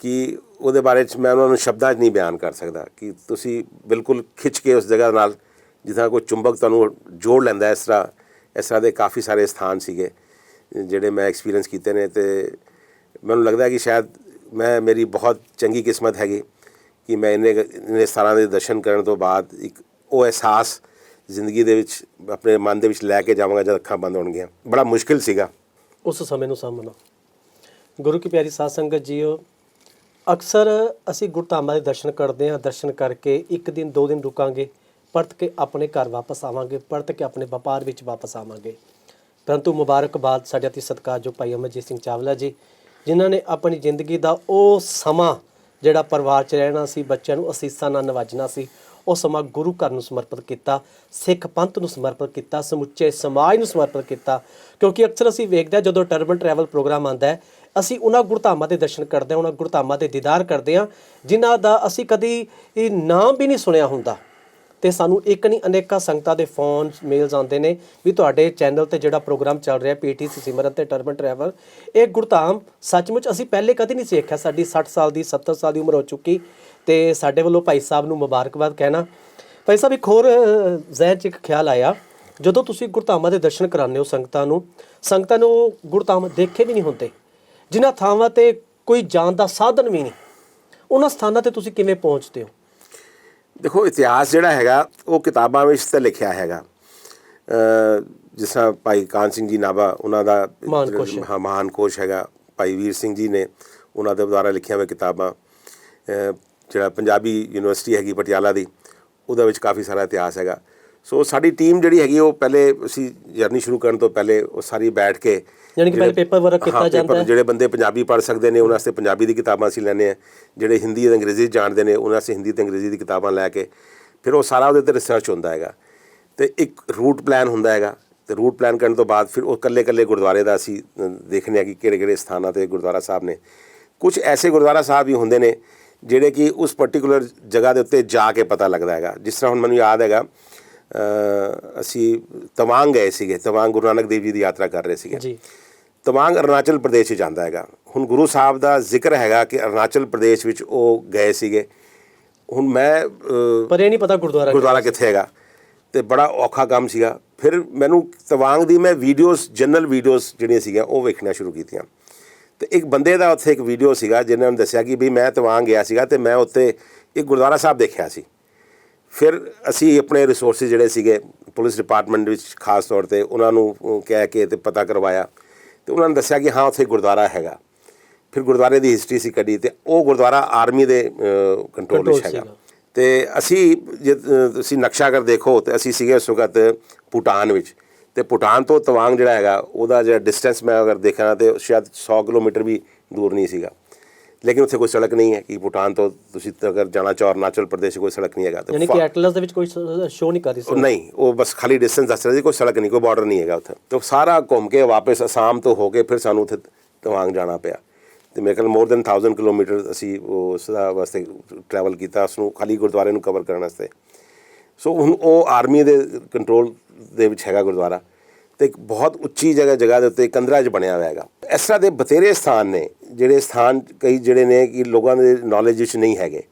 ਕਿ ਉਹਦੇ ਬਾਰੇ ਚ ਮੈਂ ਉਹਨਾਂ ਨੂੰ ਸ਼ਬਦਾਂ 'ਚ ਨਹੀਂ ਬਿਆਨ ਕਰ ਸਕਦਾ ਕਿ ਤੁਸੀਂ ਬਿਲਕੁਲ ਖਿੱਚ ਕੇ ਉਸ ਜਗ੍ਹਾ ਨਾਲ ਜਿੱਦਾਂ ਕੋਈ ਚੁੰਬਕ ਤੁਹਾਨੂੰ ਜੋੜ ਲੈਂਦਾ ਇਸ ਤਰ੍ਹਾਂ ਇਸ ਤਰ੍ਹਾਂ ਦੇ ਕਾਫੀ ਸਾਰੇ ਸਥਾਨ ਸੀਗੇ, ਜਿਹੜੇ ਮੈਂ ਐਕਸਪੀਰੀਅੰਸ ਕੀਤੇ ਨੇ ਤੇ ਮੈਨੂੰ ਲੱਗਦਾ ਕਿ ਸ਼ਾਇਦ ਮੈਂ, ਮੇਰੀ ਬਹੁਤ ਚੰਗੀ ਕਿਸਮਤ ਹੈਗੀ ਕਿ ਮੈਂ ਇਹਨੇ ਇੰਨੇ ਸਥਾਨਾਂ ਦੇ ਦਰਸ਼ਨ ਕਰਨ ਤੋਂ ਬਾਅਦ ਇੱਕ ਉਹ ਅਹਿਸਾਸ ਜ਼ਿੰਦਗੀ ਦੇ ਵਿੱਚ, ਆਪਣੇ ਮਨ ਦੇ ਵਿੱਚ ਲੈ ਕੇ ਜਾਵਾਂਗਾ ਜਦ ਅੱਖਾਂ ਬੰਦ ਹੋਣਗੀਆਂ। ਬੜਾ ਮੁਸ਼ਕਿਲ ਸੀਗਾ। ਉਸ ਸਮੇਂ ਨੂੰ ਸਾਹਮਣਾ ਗੁਰੂ ਕੀ ਪਿਆਰੀ ਸਾਧ ਸੰਗਤ ਜੀਓ, ਅਕਸਰ ਅਸੀਂ ਗੁਰਧਾਮਾਂ ਦੇ ਦਰਸ਼ਨ ਕਰਦੇ ਹਾਂ, ਦਰਸ਼ਨ ਕਰਕੇ ਇੱਕ ਦਿਨ, ਦੋ ਦਿਨ ਰੁਕਾਂਗੇ, ਪਰਤ ਕੇ ਆਪਣੇ ਘਰ ਵਾਪਸ ਆਵਾਂਗੇ, ਪਰਤ ਕੇ ਆਪਣੇ ਵਪਾਰ ਵਿੱਚ ਵਾਪਸ ਆਵਾਂਗੇ। ਪਰੰਤੂ ਮੁਬਾਰਕਬਾਦ ਸਾਡੇ ਅਤੀ ਸਤਿਕਾਰਯੋਗ ਭਾਈ ਅਮਰਜੀਤ ਸਿੰਘ ਚਾਵਲਾ ਜੀ ਜਿਨ੍ਹਾਂ ਨੇ ਆਪਣੀ ਜ਼ਿੰਦਗੀ ਦਾ ਉਹ ਸਮਾਂ ਜਿਹੜਾ ਪਰਿਵਾਰ 'ਚ ਰਹਿਣਾ ਸੀ, ਬੱਚਿਆਂ ਨੂੰ ਅਸੀਸਾਂ ਨਾਲ ਨਵਾਜਣਾ ਸੀ, ਉਹ ਸਮਾਂ ਗੁਰੂ ਘਰ ਨੂੰ ਸਮਰਪਿਤ ਕੀਤਾ, ਸਿੱਖ ਪੰਥ ਨੂੰ ਸਮਰਪਿਤ ਕੀਤਾ, ਸਮੁੱਚੇ ਸਮਾਜ ਨੂੰ ਸਮਰਪਿਤ ਕੀਤਾ। ਕਿਉਂਕਿ ਅਕਸਰ ਅਸੀਂ ਵੇਖਦੇ ਹਾਂ, ਜਦੋਂ ਟਰਬਨ ਟਰੈਵਲ ਪ੍ਰੋਗਰਾਮ ਆਉਂਦਾ ਹੈ, ਅਸੀਂ ਉਹਨਾਂ ਗੁਰਧਾਮਾਂ ਦੇ ਦਰਸ਼ਨ ਕਰਦੇ ਹਾਂ, ਉਹਨਾਂ ਗੁਰਧਾਮਾਂ ਦੇ ਦੀਦਾਰ ਕਰਦੇ ਹਾਂ, ਜਿਨ੍ਹਾਂ ਦਾ ਅਸੀਂ ਕਦੀ ਇਹ ਨਾਮ ਵੀ ਨਹੀਂ ਸੁਣਿਆ ਹੁੰਦਾ। ਤੇ ਸਾਨੂੰ ਇੱਕ ਨਹੀਂ, ਅਨੇਕਾਂ ਸੰਗਤਾਂ ਦੇ ਫੋਨ ਮੇਲਸ ਆਉਂਦੇ ਨੇ ਵੀ ਤੁਹਾਡੇ ਚੈਨਲ ਤੇ ਜਿਹੜਾ ਪ੍ਰੋਗਰਾਮ ਚੱਲ ਰਿਹਾ ਪੀਟੀਸੀ ਸਿਮਰਨ ਤੇ ਟਰਬਨ ਟਰੈਵਲ ਇਹ ਗੁਰਧਾਮ ਸੱਚਮੁੱਚ ਅਸੀਂ ਪਹਿਲੇ ਕਦੀ ਨਹੀਂ ਸਿੱਖਿਆ ਸਾਡੀ 60 ਸਾਲ ਦੀ 70 ਸਾਲ ਦੀ ਉਮਰ ਹੋ ਚੁੱਕੀ ਤੇ ਸਾਡੇ ਵੱਲੋਂ ਭਾਈ ਸਾਹਿਬ ਨੂੰ ਮੁਬਾਰਕਬਾਦ ਕਹਿਣਾ। ਭਾਈ ਸਾਹਿਬ, ਇੱਕ ਹੋਰ ਜ਼ਹਿਰ 'ਚ ਇੱਕ ਖਿਆਲ ਆਇਆ। ਜਦੋਂ ਤੁਸੀਂ ਗੁਰਧਾਮਾਂ ਦੇ ਦਰਸ਼ਨ ਕਰਾਉਂਦੇ ਹੋ ਸੰਗਤਾਂ ਨੂੰ ਸੰਗਤਾਂ ਨੂੰ ਗੁਰਧਾਮ ਦੇਖੇ ਵੀ ਨਹੀਂ ਹੁੰਦੇ। ਜਿਨ੍ਹਾਂ ਥਾਵਾਂ ਤੇ ਕੋਈ ਜਾਣ ਦਾ ਸਾਧਨ ਵੀ ਨਹੀਂ, ਉਹਨਾਂ ਸਥਾਨਾਂ ਤੇ ਤੁਸੀਂ ਕਿਵੇਂ ਪਹੁੰਚਦੇ ਹੋ? ਦੇਖੋ ਇਤਿਹਾਸ ਜਿਹੜਾ ਹੈਗਾ ਉਹ ਕਿਤਾਬਾਂ ਵਿੱਚ ਤਾਂ ਲਿਖਿਆ ਹੈਗਾ। ਜਿਸ ਤਰ੍ਹਾਂ ਭਾਈ ਕਾਨ ਸਿੰਘ ਜੀ ਨਾਭਾ ਉਹਨਾਂ ਦਾ ਮਹਾਨ ਕੋਸ਼ ਹੈਗਾ। ਭਾਈ ਵੀਰ ਸਿੰਘ ਜੀ ਨੇ ਉਹਨਾਂ ਦੇ ਦੁਆਰਾ ਲਿਖੀਆਂ ਹੋਈਆਂ ਕਿਤਾਬਾਂ। ਜਿਹੜਾ ਪੰਜਾਬੀ ਯੂਨੀਵਰਸਿਟੀ ਹੈਗੀ ਪਟਿਆਲਾ ਦੀ ਉਹਦੇ ਵਿੱਚ ਕਾਫੀ ਸਾਰਾ ਇਤਿਹਾਸ ਹੈਗਾ। ਸੋ ਸਾਡੀ ਟੀਮ ਜਿਹੜੀ ਹੈਗੀ ਉਹ ਪਹਿਲੇ ਅਸੀਂ ਜਰਨੀ ਸ਼ੁਰੂ ਕਰਨ ਤੋਂ ਪਹਿਲੇ ਉਹ ਸਾਰੀ ਬੈਠ ਕੇ ਯਾਨੀ ਕਿ ਪਹਿਲੇ paper work ਕੀਤਾ ਜਾਂਦਾ ਹੈ। ਜਿਹੜੇ ਬੰਦੇ ਪੰਜਾਬੀ ਪੜ੍ਹ ਸਕਦੇ ਨੇ ਉਹਨਾਂ ਵਾਸਤੇ ਪੰਜਾਬੀ ਦੀ ਕਿਤਾਬਾਂ ਅਸੀਂ ਲੈਂਦੇ ਆ ਜਿਹੜੇ ਹਿੰਦੀ ਤੇ ਅੰਗਰੇਜ਼ੀ ਜਾਣਦੇ ਨੇ ਉਹਨਾਂ ਵਾਸਤੇ ਹਿੰਦੀ ਤੇ ਅੰਗਰੇਜ਼ੀ ਦੀ ਕਿਤਾਬਾਂ ਲੈ ਕੇ ਫਿਰ ਉਹ ਸਾਰਾ ਉਹਦੇ ਤੇ ਰਿਸਰਚ ਹੁੰਦਾ ਹੈਗਾ। ਤੇ ਇੱਕ ਰੂਟ ਪਲਾਨ ਹੁੰਦਾ ਹੈਗਾ। ਤੇ ਰੂਟ ਪਲਾਨ ਕਰਨ ਤੋਂ ਬਾਅਦ ਫਿਰ ਉਹ ਕੱਲੇ-ਕੱਲੇ ਗੁਰਦੁਆਰੇ ਦਾ ਅਸੀਂ ਅ, ਦੇਖਦੇ ਆ ਕਿ ਕਿਹੜੇ-ਕਿਹੜੇ ਸਥਾਨਾਂ ਤੇ ਗੁਰਦੁਆਰਾ ਸਾਹਿਬ ਨੇ। ਕੁਝ ਐਸੇ ਗੁਰਦੁਆਰਾ ਸਾਹਿਬ ਵੀ ਹੁੰਦੇ ਨੇ ਜਿਹੜੇ ਕਿ ਉਸ ਪਾਰਟਿਕੂਲਰ ਜਗ੍ਹਾ ਦੇ ਉੱਤੇ ਜਾ ਕੇ ਪਤਾ ਲੱਗਦਾ ਹੈਗਾ। ਜਿਸ ਤਰ੍ਹਾਂ ਹੁਣ ਮੈਨੂੰ ਯਾਦ ਹੈਗਾ ਅਸੀਂ ਤਵਾਂਗ ਗਏ ਸੀਗੇ ਤਵਾਂਗ ਗੁਰੂ ਨਾਨਕ ਦੇਵ ਜੀ ਦੀ ਯਾਤਰਾ ਕਰ ਰਹੇ ਸੀਗੇ। ਜੀ। ਤਵਾਂਗ ਅਰੁਣਾਚਲ ਪ੍ਰਦੇਸ਼ 'ਚ ਜਾਂਦਾ ਹੈਗਾ। ਹੁਣ ਗੁਰੂ ਸਾਹਿਬ ਦਾ ਜ਼ਿਕਰ ਹੈਗਾ ਕਿ ਅਰੁਣਾਚਲ ਪ੍ਰਦੇਸ਼ ਵਿੱਚ ਉਹ ਗਏ ਸੀਗੇ। ਹੁਣ ਮੈਂ ਪਰ ਇਹ ਨਹੀਂ ਪਤਾ ਗੁਰਦੁਆਰਾ ਗੁਰਦੁਆਰਾ ਕਿੱਥੇ ਹੈਗਾ ਤੇ ਬੜਾ ਔਖਾ ਕੰਮ ਸੀਗਾ। ਫਿਰ ਮੈਨੂੰ ਤਵਾਂਗ ਦੀ ਮੈਂ ਵੀਡੀਓਜ਼ ਜਨਰਲ ਵੀਡੀਓਜ਼ ਜਿਹੜੀਆਂ ਸੀਗੀਆਂ ਉਹ ਵੇਖਣਾ ਸ਼ੁਰੂ ਕੀਤੀਆਂ। ਤੇ ਇੱਕ ਬੰਦੇ ਦਾ ਉੱਥੇ ਇੱਕ ਵੀਡੀਓ ਸੀਗਾ ਜਿਹਨੇ ਮੈਨੂੰ ਦੱਸਿਆ ਕਿ ਵੀ ਮੈਂ ਤਵਾਂਗ ਗਿਆ ਸੀਗਾ ਤੇ ਮੈਂ ਉੱਥੇ ਇੱਕ ਗੁਰਦੁਆਰਾ ਸਾਹਿਬ ਦੇਖਿਆ ਸੀ। ਫਿਰ ਅਸੀਂ ਆਪਣੇ ਰਿਸੋਰਸਿਸ ਜਿਹੜੇ ਸੀਗੇ ਪੁਲਿਸ ਡਿਪਾਰਟਮੈਂਟ ਵਿੱਚ ਖਾਸ ਤੌਰ ਤੇ ਉਹਨਾਂ ਨੂੰ ਕਹਿ ਕੇ ਤੇ ਪਤਾ ਕਰਵਾਇਆ। ਤੇ ਉਹਨਾਂ ਨੇ ਦੱਸਿਆ ਕਿ ਹਾਂ ਉੱਥੇ ਗੁਰਦੁਆਰਾ ਹੈਗਾ। ਫਿਰ ਗੁਰਦੁਆਰੇ ਦੀ ਹਿਸਟਰੀ ਸੀ ਕੱਢੀ ਤੇ ਉਹ ਗੁਰਦੁਆਰਾ ਆਰਮੀ ਦੇ ਕੰਟਰੋਲ ਵਿੱਚ ਹੈਗਾ। ਤੇ ਅਸੀਂ ਜੇ ਤੁਸੀਂ ਨਕਸ਼ਾ ਅਗਰ ਦੇਖੋ ਤੇ ਅਸੀਂ ਸੀਗੇ ਉਸ ਵਕਤ ਭੂਟਾਨ ਵਿੱਚ। ਤੇ ਭੂਟਾਨ ਤੋਂ ਤਵਾਂਗ ਜਿਹੜਾ ਹੈਗਾ ਉਹਦਾ ਜਿਹੜਾ ਡਿਸਟੈਂਸ ਮੈਂ ਅਗਰ ਦੇਖਾਂ ਤੇ ਸ਼ਾਇਦ 100 ਕਿਲੋਮੀਟਰ ਵੀ ਦੂਰ ਨਹੀਂ ਸੀਗਾ। ਲੇਕਿਨ ਉੱਥੇ ਕੋਈ ਸੜਕ ਨਹੀਂ ਹੈ ਕਿ ਭੂਟਾਨ ਤੋਂ ਤੁਸੀਂ ਅਗਰ ਜਾਣਾ ਚਾਹੋ ਅਰੁਣਾਚਲ ਪ੍ਰਦੇਸ਼ ਕੋਈ ਸੜਕ ਨਹੀਂ ਹੈਗਾ ਤੇ ਯਾਨੀ ਕਿ ਐਟਲਸ ਦੇ ਵਿੱਚ ਕੋਈ ਸ਼ੋ ਨਹੀਂ ਕਰ ਰਹੀ ਨਹੀਂ ਉਹ ਬਸ ਖਾਲੀ ਡਿਸਟੈਂਸ ਦੱਸ ਰਹੇ ਸੀ ਕੋਈ ਸੜਕ ਨਹੀਂ ਕੋਈ ਬਾਰਡਰ ਨਹੀਂ ਹੈਗਾ ਉੱਥੇ। ਤੇ ਸਾਰਾ ਘੁੰਮ ਕੇ ਵਾਪਸ ਅਸਾਮ ਤੋਂ ਹੋ ਕੇ ਫਿਰ ਸਾਨੂੰ ਉੱਥੇ ਤਵਾਂਗ ਜਾਣਾ ਪਿਆ। ਤੇ ਮੇਰੇ ਖਿਆਲ ਮੋਰ ਦੈਨ 1000 ਕਿਲੋਮੀਟਰ ਅਸੀਂ ਉਸ ਦਾ ਵਾਸਤੇ ਟਰੈਵਲ ਕੀਤਾ ਉਸ ਨੂੰ ਖਾਲੀ ਗੁਰਦੁਆਰੇ ਨੂੰ ਕਵਰ ਕਰਨ ਵਾਸਤੇ। ਸੋ ਹੁਣ ਉਹ ਆਰਮੀ ਦੇ ਕੰਟਰੋਲ ਦੇ ਵਿੱਚ ਹੈਗਾ ਗੁਰਦੁਆਰਾ। ਤੇ ਇੱਕ ਬਹੁਤ ਉੱਚੀ ਜਗ੍ਹਾ ਜਗ੍ਹਾ ਦੇ ਉੱਤੇ ਕੰਦਰਾ 'ਚ ਬਣਿਆ ਹੋਇਆ ਹੈਗਾ। ਇਸ ਤਰ੍ਹਾਂ ਦੇ ਬਥੇਰੇ ਸਥਾਨ ਨੇ ਜਿਹੜੇ ਸਥਾਨ ਕਈ ਜਿਹੜੇ ਨੇ ਕਿ ਲੋਕਾਂ ਦੇ ਨੌਲੇਜ ਵਿੱਚ ਨਹੀਂ ਹੈਗੇ।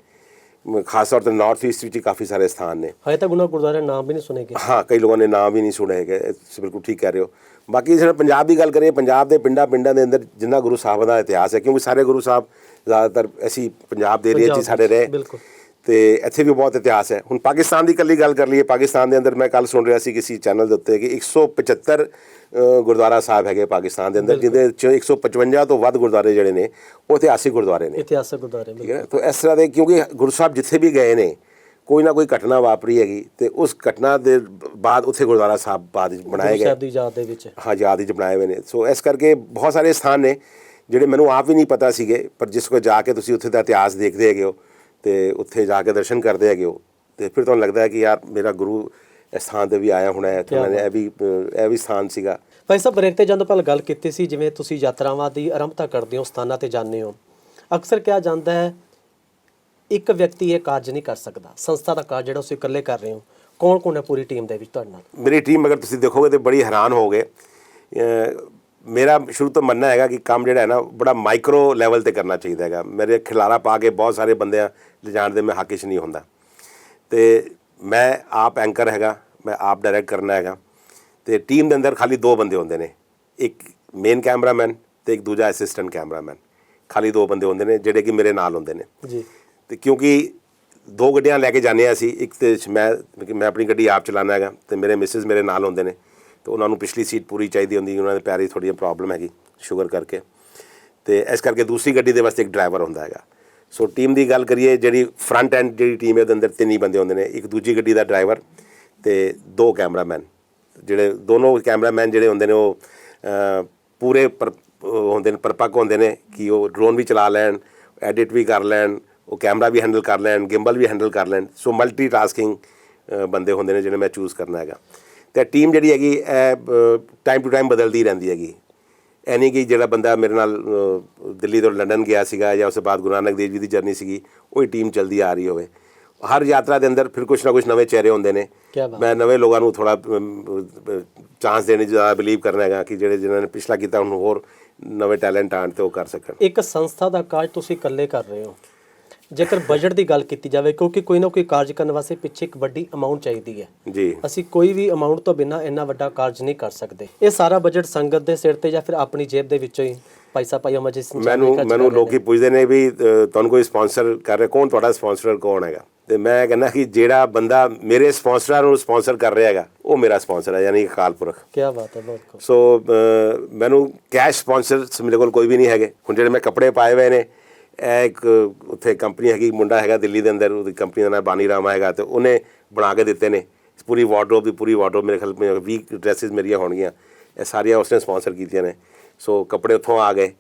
ਖਾਸ ਤੌਰ ਤੇ ਨਾਰਥ ਈਸਟ ਵਿੱਚ ਕਾਫੀ ਸਾਰੇ ਸਥਾਨ ਨੇ। ਹਜੇ ਤੱਕ ਉਹਨਾਂ ਗੁਰਦੁਆਰੇ ਨਾਮ ਵੀ ਨਹੀਂ ਸੁਣੇ ਗਏ ਹਾਂ ਕਈ ਲੋਕਾਂ ਨੇ ਨਾਮ ਵੀ ਨਹੀਂ ਸੁਣੇ ਹੈਗੇ ਤੁਸੀਂ ਬਿਲਕੁਲ ਠੀਕ ਕਹਿ ਰਹੇ ਹੋ। ਬਾਕੀ ਜਿਹੜਾ ਪੰਜਾਬ ਦੀ ਗੱਲ ਕਰੀਏ ਪੰਜਾਬ ਦੇ ਪਿੰਡਾਂ ਪਿੰਡਾਂ ਦੇ ਅੰਦਰ ਜਿੰਨਾ ਗੁਰੂ ਸਾਹਿਬਾਂ ਦਾ ਇਤਿਹਾਸ ਹੈ ਕਿਉਂਕਿ ਸਾਰੇ ਗੁਰੂ ਸਾਹਿਬ ਜ਼ਿਆਦਾਤਰ ਅਸੀਂ ਪੰਜਾਬ ਦੇ ਏਰੀਆ 'ਚ ਸਾਡੇ ਰਹੇ। ਬਿਲਕੁਲ। ਤੇ ਇੱਥੇ ਵੀ ਬਹੁਤ ਇਤਿਹਾਸ ਹੈ। ਹੁਣ ਪਾਕਿਸਤਾਨ ਦੀ ਇਕੱਲੀ ਗੱਲ ਕਰ ਲਈਏ ਪਾਕਿਸਤਾਨ ਦੇ ਅੰਦਰ ਮੈਂ ਕੱਲ ਸੁਣ ਰਿਹਾ ਸੀ ਕਿਸੇ ਚੈਨਲ ਦੇ ਉੱਤੇ ਕਿ 175 ਅ, ਗੁਰਦੁਆਰਾ ਸਾਹਿਬ ਹੈਗੇ ਪਾਕਿਸਤਾਨ ਦੇ ਅੰਦਰ ਜਿਹਦੇ ਚ 155 ਤੋਂ ਵੱਧ ਗੁਰਦੁਆਰੇ ਜਿਹੜੇ ਨੇ ਉਹ ਇਤਿਹਾਸਿਕ ਗੁਰਦੁਆਰੇ ਨੇ। ਇਤਿਹਾਸਕ ਗੁਰਦੁਆਰੇ ਠੀਕ ਹੈ? ਤਾਂ ਇਸ ਤਰ੍ਹਾਂ ਦੇ ਕਿਉਂਕਿ ਗੁਰੂ ਸਾਹਿਬ ਜਿੱਥੇ ਵੀ ਗਏ ਨੇ ਕੋਈ ਨਾ ਕੋਈ ਘਟਨਾ ਵਾਪਰੀ ਹੈਗੀ ਤੇ ਉਸ ਘਟਨਾ ਦੇ ਬਾਅਦ ਉੱਥੇ ਗੁਰਦੁਆਰਾ ਸਾਹਿਬ ਬਾਅਦ ਵਿੱਚ ਬਣਾਏ ਗੁਰੂ ਗਏ। ਸਾਹਿਬ ਦੀ ਯਾਦ ਦੇ ਵਿੱਚ। ਹਾਂ ਯਾਦ ਵਿੱਚ ਬਣਾਏ ਹੋਏ ਨੇ। ਸੋ ਇਸ ਕਰਕੇ ਬਹੁਤ ਸਾਰੇ ਸਥਾਨ ਨੇ ਜਿਹੜੇ ਮੈਨੂੰ ਆਪ ਵੀ ਨਹੀਂ ਪਤਾ ਸੀਗੇ ਪਰ ਜਿਸ ਕੋ ਜਾ ਕੇ ਤੁਸੀਂ ਉੱਥੇ ਦਾ ਇਤਿਹਾਸ ਦੇਖਦੇ ਹੈਗੇ ਹੋ ਤੇ ਉੱਥੇ ਜਾ ਕੇ ਦਰਸ਼ਨ ਕਰਦੇ ਹੈਗੇ ਹੋ ਤੇ ਫਿਰ ਤੁਹਾਨੂੰ ਲੱਗਦਾ ਹੈ ਕਿ ਯਾਰ ਮੇਰਾ ਗੁਰੂ ਇਸ ਸਥਾਨ ਤੇ ਵੀ ਆਇਆ ਹੋਣਾ ਹੈ ਨੇ ਇਹ ਵੀ ਇਹ ਵੀ ਸਥਾਨ ਸੀਗਾ। ਭਾਈ ਸਾਹਿਬ ਬ੍ਰੇਕ ਤੇ ਜਦੋਂ ਪਹਿਲਾਂ ਗੱਲ ਕੀਤੀ ਸੀ ਜਿਵੇਂ ਤੁਸੀਂ ਯਾਤਰਾਵਾਂ ਦੀ ਆਰੰਭਤਾ ਕਰਦੇ ਹੋ ਸਥਾਨਾਂ ਤੇ ਜਾਂਦੇ ਹੋ। ਅਕਸਰ ਕਿਹਾ ਜਾਂਦਾ ਹੈ ਇੱਕ ਵਿਅਕਤੀ ਇਹ ਕਾਰਜ ਨਹੀਂ ਕਰ ਸਕਦਾ। ਸੰਸਥਾ ਦਾ ਕਾਰਜ ਜਿਹੜਾ ਤੁਸੀਂ ਇਕੱਲੇ ਕਰ ਰਹੇ ਹੋ ਕੌਣ ਕੌਣ ਹੈ ਪੂਰੀ ਟੀਮ ਦੇ ਵਿੱਚ ਤੁਹਾਡੇ ਨਾਲ? ਮੇਰੀ ਟੀਮ ਅਗਰ ਤੁਸੀਂ ਦੇਖੋਗੇ ਤੇ ਬੜੀ ਹੈਰਾਨ ਹੋਗੇ ਮੇਰਾ ਸ਼ੁਰੂ ਤੋਂ ਮੰਨਣਾ ਹੈਗਾ ਕਿ ਕੰਮ ਜਿਹੜਾ ਹੈ ਨਾ ਬੜਾ ਮਾਈਕਰੋ ਲੈਵਲ ਤੇ ਕਰਨਾ ਚਾਹੀਦਾ ਹੈਗਾ। ਮੇਰੇ ਖਿਲਾਰਾ ਪਾ ਕੇ ਬਹੁਤ ਸਾਰੇ ਬੰਦਿਆਂ ਲਿਜਾਣ ਦੇ ਮੈਂ ਹੱਕਿਸ਼ ਨਹੀਂ ਹੁੰਦਾ। ਤੇ ਮੈਂ ਆਪ ਐਂਕਰ ਹੈਗਾ ਮੈਂ ਆਪ ਡਾਇਰੈਕਟ ਕਰਨਾ ਹੈਗਾ। ਤੇ ਟੀਮ ਦੇ ਅੰਦਰ ਖਾਲੀ ਦੋ ਬੰਦੇ ਹੁੰਦੇ ਨੇ। ਇੱਕ ਮੇਨ ਕੈਮਰਾਮੈਨ ਤੇ ਇੱਕ ਦੂਜਾ ਅਸਿਸਟੈਂਟ ਕੈਮਰਾਮੈਨ ਖਾਲੀ ਦੋ ਬੰਦੇ ਹੁੰਦੇ ਨੇ ਜਿਹੜੇ ਕਿ ਮੇਰੇ ਨਾਲ ਹੁੰਦੇ ਨੇ। ਜੀ। ਤੇ ਕਿਉਂਕਿ ਦੋ ਗੱਡੀਆਂ ਲੈ ਕੇ ਜਾਂਦੇ ਹਾਂ ਅਸੀਂ ਇੱਕ ਤੇ ਮੈਂ ਕਿ ਮੈਂ ਆਪਣੀ ਗੱਡੀ ਆਪ ਚਲਾਉਣਾ ਹੈਗਾ ਤੇ ਮੇਰੇ ਮਿਸਿਸ ਮੇਰੇ ਨਾਲ ਹੁੰਦੇ ਨੇ। ਤੇ ਉਹਨਾਂ ਨੂੰ ਪਿਛਲੀ ਸੀਟ ਪੂਰੀ ਚਾਹੀਦੀ ਹੁੰਦੀ ਉਹਨਾਂ ਦੇ ਪੈਰੀ ਥੋੜੀ ਪ੍ਰੋਬਲਮ ਹੈਗੀ ਸ਼ੂਗਰ ਕਰਕੇ। ਤੇ ਇਸ ਕਰਕੇ ਦੂਸਰੀ ਗੱਡੀ ਦੇ ਵਾਸਤੇ ਇੱਕ ਡਰਾਈਵਰ ਹੁੰਦਾ ਹੈਗਾ। ਸੋ ਟੀਮ ਦੀ ਗੱਲ ਕਰੀਏ, ਜਿਹੜੀ ਫਰੰਟ ਐਂਡ ਜਿਹੜੀ ਟੀਮ ਹੈ, ਉਹਦੇ ਅੰਦਰ ਤਿੰਨ ਹੀ ਬੰਦੇ ਹੁੰਦੇ ਨੇ। ਇੱਕ ਦੂਜੀ ਗੱਡੀ ਦਾ ਡਰਾਈਵਰ ਤੇ ਦੋ ਕੈਮਰਾਮੈਨ ਜਿਹੜੇ ਦੋਨੋਂ ਕੈਮਰਾਮੈਨ ਜਿਹੜੇ ਹੁੰਦੇ ਨੇ, ਉਹ ਪੂਰੇ ਪਰ- ਹੁੰਦੇ ਨੇ, ਪਰਪੱਕ ਹੁੰਦੇ ਨੇ ਕਿ ਉਹ ਡਰੋਨ ਵੀ ਚਲਾ ਲੈਣ ਐਡਿਟ ਵੀ ਕਰ ਲੈਣ, ਉਹ ਕੈਮਰਾ ਵੀ ਹੈਂਡਲ ਕਰ ਲੈਣ ਗਿੰਬਲ ਵੀ ਹੈਂਡਲ ਕਰ ਲੈਣ। ਸੋ ਮਲਟੀ ਟਾਸਕਿੰਗ ਬੰਦੇ ਹੁੰਦੇ ਨੇ ਜਿਹੜੇ ਮੈਂ ਚੂਜ਼ ਕਰਨਾ ਹੈਗਾ। ਤੇ ਟੀਮ ਜਿਹੜੀ ਹੈਗੀ, ਇਹ ਟਾਈਮ ਟੂ ਟਾਈਮ ਬਦਲਦੀ ਰਹਿੰਦੀ ਹੈਗੀ। ਨਹੀਂ ਕਿ ਜਿਹੜਾ ਬੰਦਾ ਮੇਰੇ ਨਾਲ ਦਿੱਲੀ ਤੋਂ ਲੰਡਨ ਗਿਆ ਸੀਗਾ ਜਾਂ ਉਸ ਤੋਂ ਬਾਅਦ ਗੁਰੂ ਨਾਨਕ ਦੇਵ ਜੀ ਦੀ ਜਰਨੀ ਸੀਗੀ ਉਹੀ ਟੀਮ ਚੱਲਦੀ ਆ ਰਹੀ ਹੋਵੇ। ਹਰ ਯਾਤਰਾ ਦੇ ਅੰਦਰ ਫਿਰ ਕੁਝ ਨਾ ਕੁਝ ਨਵੇਂ ਚਿਹਰੇ ਹੁੰਦੇ ਨੇ। ਮੈਂ ਨਵੇਂ ਲੋਕਾਂ ਨੂੰ ਥੋੜਾ ਚਾਂਸ ਦੇਣੇ ਜ਼ਿਆਦਾ ਬਿਲੀਵ ਕਰਨਾ ਹੈਗਾ ਕਿ ਜਿਹੜੇ ਜਿਨ੍ਹਾਂ ਨੇ ਪਿਛਲਾ ਕੀਤਾ ਹੁਣ ਹੋਰ ਨਵੇਂ ਟੈਲੈਂਟ ਆਣ ਤੇ ਉਹ ਕਰ ਸਕਣ। ਇੱਕ ਸੰਸਥਾ ਦਾ ਕਾਰਜ ਤੁਸੀਂ ਇਕੱਲੇ ਕਰ ਰਹੇ ਹੋ। ਜੇਕਰ ਬਜਟ ਦੀ ਗੱਲ ਕੀਤੀ ਜਾਵੇ ਕਿਉਂਕਿ ਕੋਈ ਨਾ ਕੋਈ ਕਾਰਜ ਕਰਨ ਵਾਸਤੇ ਪਿੱਛੇ ਇੱਕ ਵੱਡੀ ਅਮਾਉਂਟ ਚਾਹੀਦੀ ਹੈ। ਜੀ। ਅਸੀਂ ਕੋਈ ਵੀ ਅਮਾਉਂਟ ਤੋਂ ਬਿਨਾ ਇੰਨਾ ਵੱਡਾ ਕਾਰਜ ਨਹੀਂ ਕਰ ਸਕਦੇ। ਇਹ ਸਾਰਾ ਬਜਟ ਸੰਗਤ ਦੇ ਸਿਰ ਤੇ ਜਾਂ ਫਿਰ ਆਪਣੀ ਜੇਬ ਦੇ ਵਿੱਚੋਂ ਹੀ ਪੈਸਾ ਭਾਈ ਅਮਰਜੀਤ ਸਿੰਘ ਮੈਨੂੰ ਮੈਨੂੰ। ਲੋਕੀ ਪੁੱਛਦੇ ਨੇ ਵੀ ਤੁਹਾਨੂੰ ਕੋਈ ਸਪਾਂਸਰ ਕਰ ਰਿਹਾ ਕੌਣ ਤੁਹਾਡਾ ਸਪਾਂਸਰ ਕੌਣ ਹੈਗਾ? ਤੇ ਮੈਂ ਕਹਿੰਦਾ ਕਿ ਜਿਹੜਾ ਬੰਦਾ ਮੇਰੇ ਸਪਾਂਸਰਾਂ ਨੂੰ ਸਪਾਂਸਰ ਕਰ ਰਿਹਾ ਹੈਗਾ ਉਹ ਮੇਰਾ ਸਪਾਂਸਰ ਹੈ ਯਾਨੀ ਅਕਾਲ ਪੁਰਖ। ਕੀ ਬਾਤ ਹੈ ਬਹੁਤ ਸੋ ਮੈਨੂੰ ਕੈਸ਼ ਸਪਾਂਸਰਸ ਮੇਰੇ ਕੋਲ ਕੋਈ ਵੀ ਨਹੀਂ ਹੈਗੇ। ਹੁਣ ਜਿਹੜੇ ਮੈਂ ਕੱਪੜੇ ਪਾਏ ਹੋਏ ਨੇ ਇਹ ਇੱਕ ਉੱਥੇ ਕੰਪਨੀ ਹੈਗੀ ਮੁੰਡਾ ਹੈਗਾ ਦਿੱਲੀ ਦੇ ਅੰਦਰ, ਉਹਦੀ ਕੰਪਨੀ ਦਾ ਨਾਮ ਬਾਨੀ ਰਾਮਾ ਹੈਗਾ ਤੇ ਉਹਨੇ ਬਣਾ ਕੇ ਦਿੱਤੇ ਨੇ। ਪੂਰੀ ਵਾਰਡਰੋਬ ਦੀ ਪੂਰੀ ਵਾਰਡਰੋਬ ਮੇਰੇ ਖਿਆਲ ਮੇ 20 ਡਰੈਸਸ ਮੇਰੀਆਂ ਹੋਣਗੀਆਂ। ਇਹ ਸਾਰੀਆਂ ਉਸਨੇ ਸਪਾਂਸਰ ਕੀਤੀਆਂ ਨੇ। ਸੋ ਕੱਪੜੇ ਉੱਥੋਂ ਆ ਗਏ।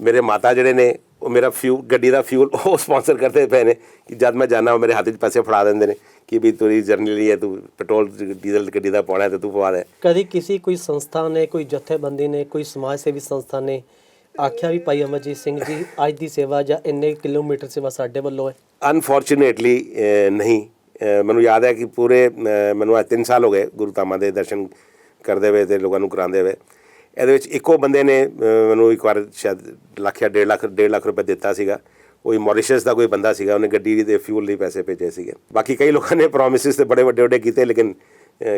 ਮੇਰੇ ਮਾਤਾ ਜਿਹੜੇ ਨੇ, ਉਹ ਮੇਰਾ ਫਿਊ ਗੱਡੀ ਦਾ ਫਿਊਲ [laughs] ਉਹ ਸਪਾਂਸਰ ਕਰਦੇ ਪਏ ਨੇ ਕਿ ਜਦ ਮੈਂ ਜਾਣਾ ਮੇਰੇ ਹੱਥ 'ਚ ਪੈਸੇ ਫੜਾ ਦਿੰਦੇ ਨੇ ਕਿ ਵੀ ਤੇਰੀ ਜਰਨਲੀ ਹੈ, ਤੂੰ ਪੈਟਰੋਲ ਡੀਜ਼ਲ ਗੱਡੀ ਦਾ ਪਾਉਣਾ ਹੈ ਤੇ ਤੂੰ ਪਵਾ ਦੇ। ਕਦੀ ਕਿਸੇ ਕੋਈ ਸੰਸਥਾ ਨੇ, ਕੋਈ ਜਥੇਬੰਦੀ ਨੇ, ਕੋਈ ਸਮਾਜ ਸੇਵੀ ਸੰਸਥਾ ਨੇ ਆਖਿਆ ਵੀ ਭਾਈ ਅਮਰਜੀਤ ਸਿੰਘ ਜੀ, ਅੱਜ ਦੀ ਸੇਵਾ ਜਾਂ ਇੰਨੇ ਕਿਲੋਮੀਟਰ ਸੇਵਾ ਸਾਡੇ ਵੱਲੋਂ ਹੈ। ਅਨਫੋਰਚੂਨੇਟਲੀ ਨਹੀਂ। ਮੈਨੂੰ ਯਾਦ ਹੈ ਕਿ ਪੂਰੇ ਮੈਨੂੰ ਅੱਜ 3 ਸਾਲ ਹੋ ਗਏ ਗੁਰੂ ਧਾਮਾਂ ਦੇ ਦਰਸ਼ਨ ਕਰਦੇ ਹੋਏ ਤੇ ਲੋਕਾਂ ਨੂੰ ਕਰਾਉਂਦੇ ਹੋਏ। ਇਹਦੇ ਵਿੱਚ ਇੱਕੋ ਬੰਦੇ ਨੇ ਮੈਨੂੰ ਇੱਕ ਵਾਰ ਸ਼ਾਇਦ ਲੱਖ ਜਾਂ 1.5 ਲੱਖ 1.5 ਲੱਖ ਰੁਪਏ ਦਿੱਤਾ ਸੀਗਾ। ਕੋਈ ਮੌਰੀਸ਼ੀਅਸ ਦਾ ਕੋਈ ਬੰਦਾ ਸੀਗਾ, ਉਹਨੇ ਗੱਡੀ ਦੇ ਫਿਊਲ ਲਈ ਪੈਸੇ ਭੇਜੇ ਸੀਗੇ। ਬਾਕੀ ਕਈ ਲੋਕਾਂ ਨੇ ਪ੍ਰੋਮਿਸਿਸ ਤੇ ਬੜੇ ਵੱਡੇ ਵੱਡੇ ਕੀਤੇ, ਲੇਕਿਨ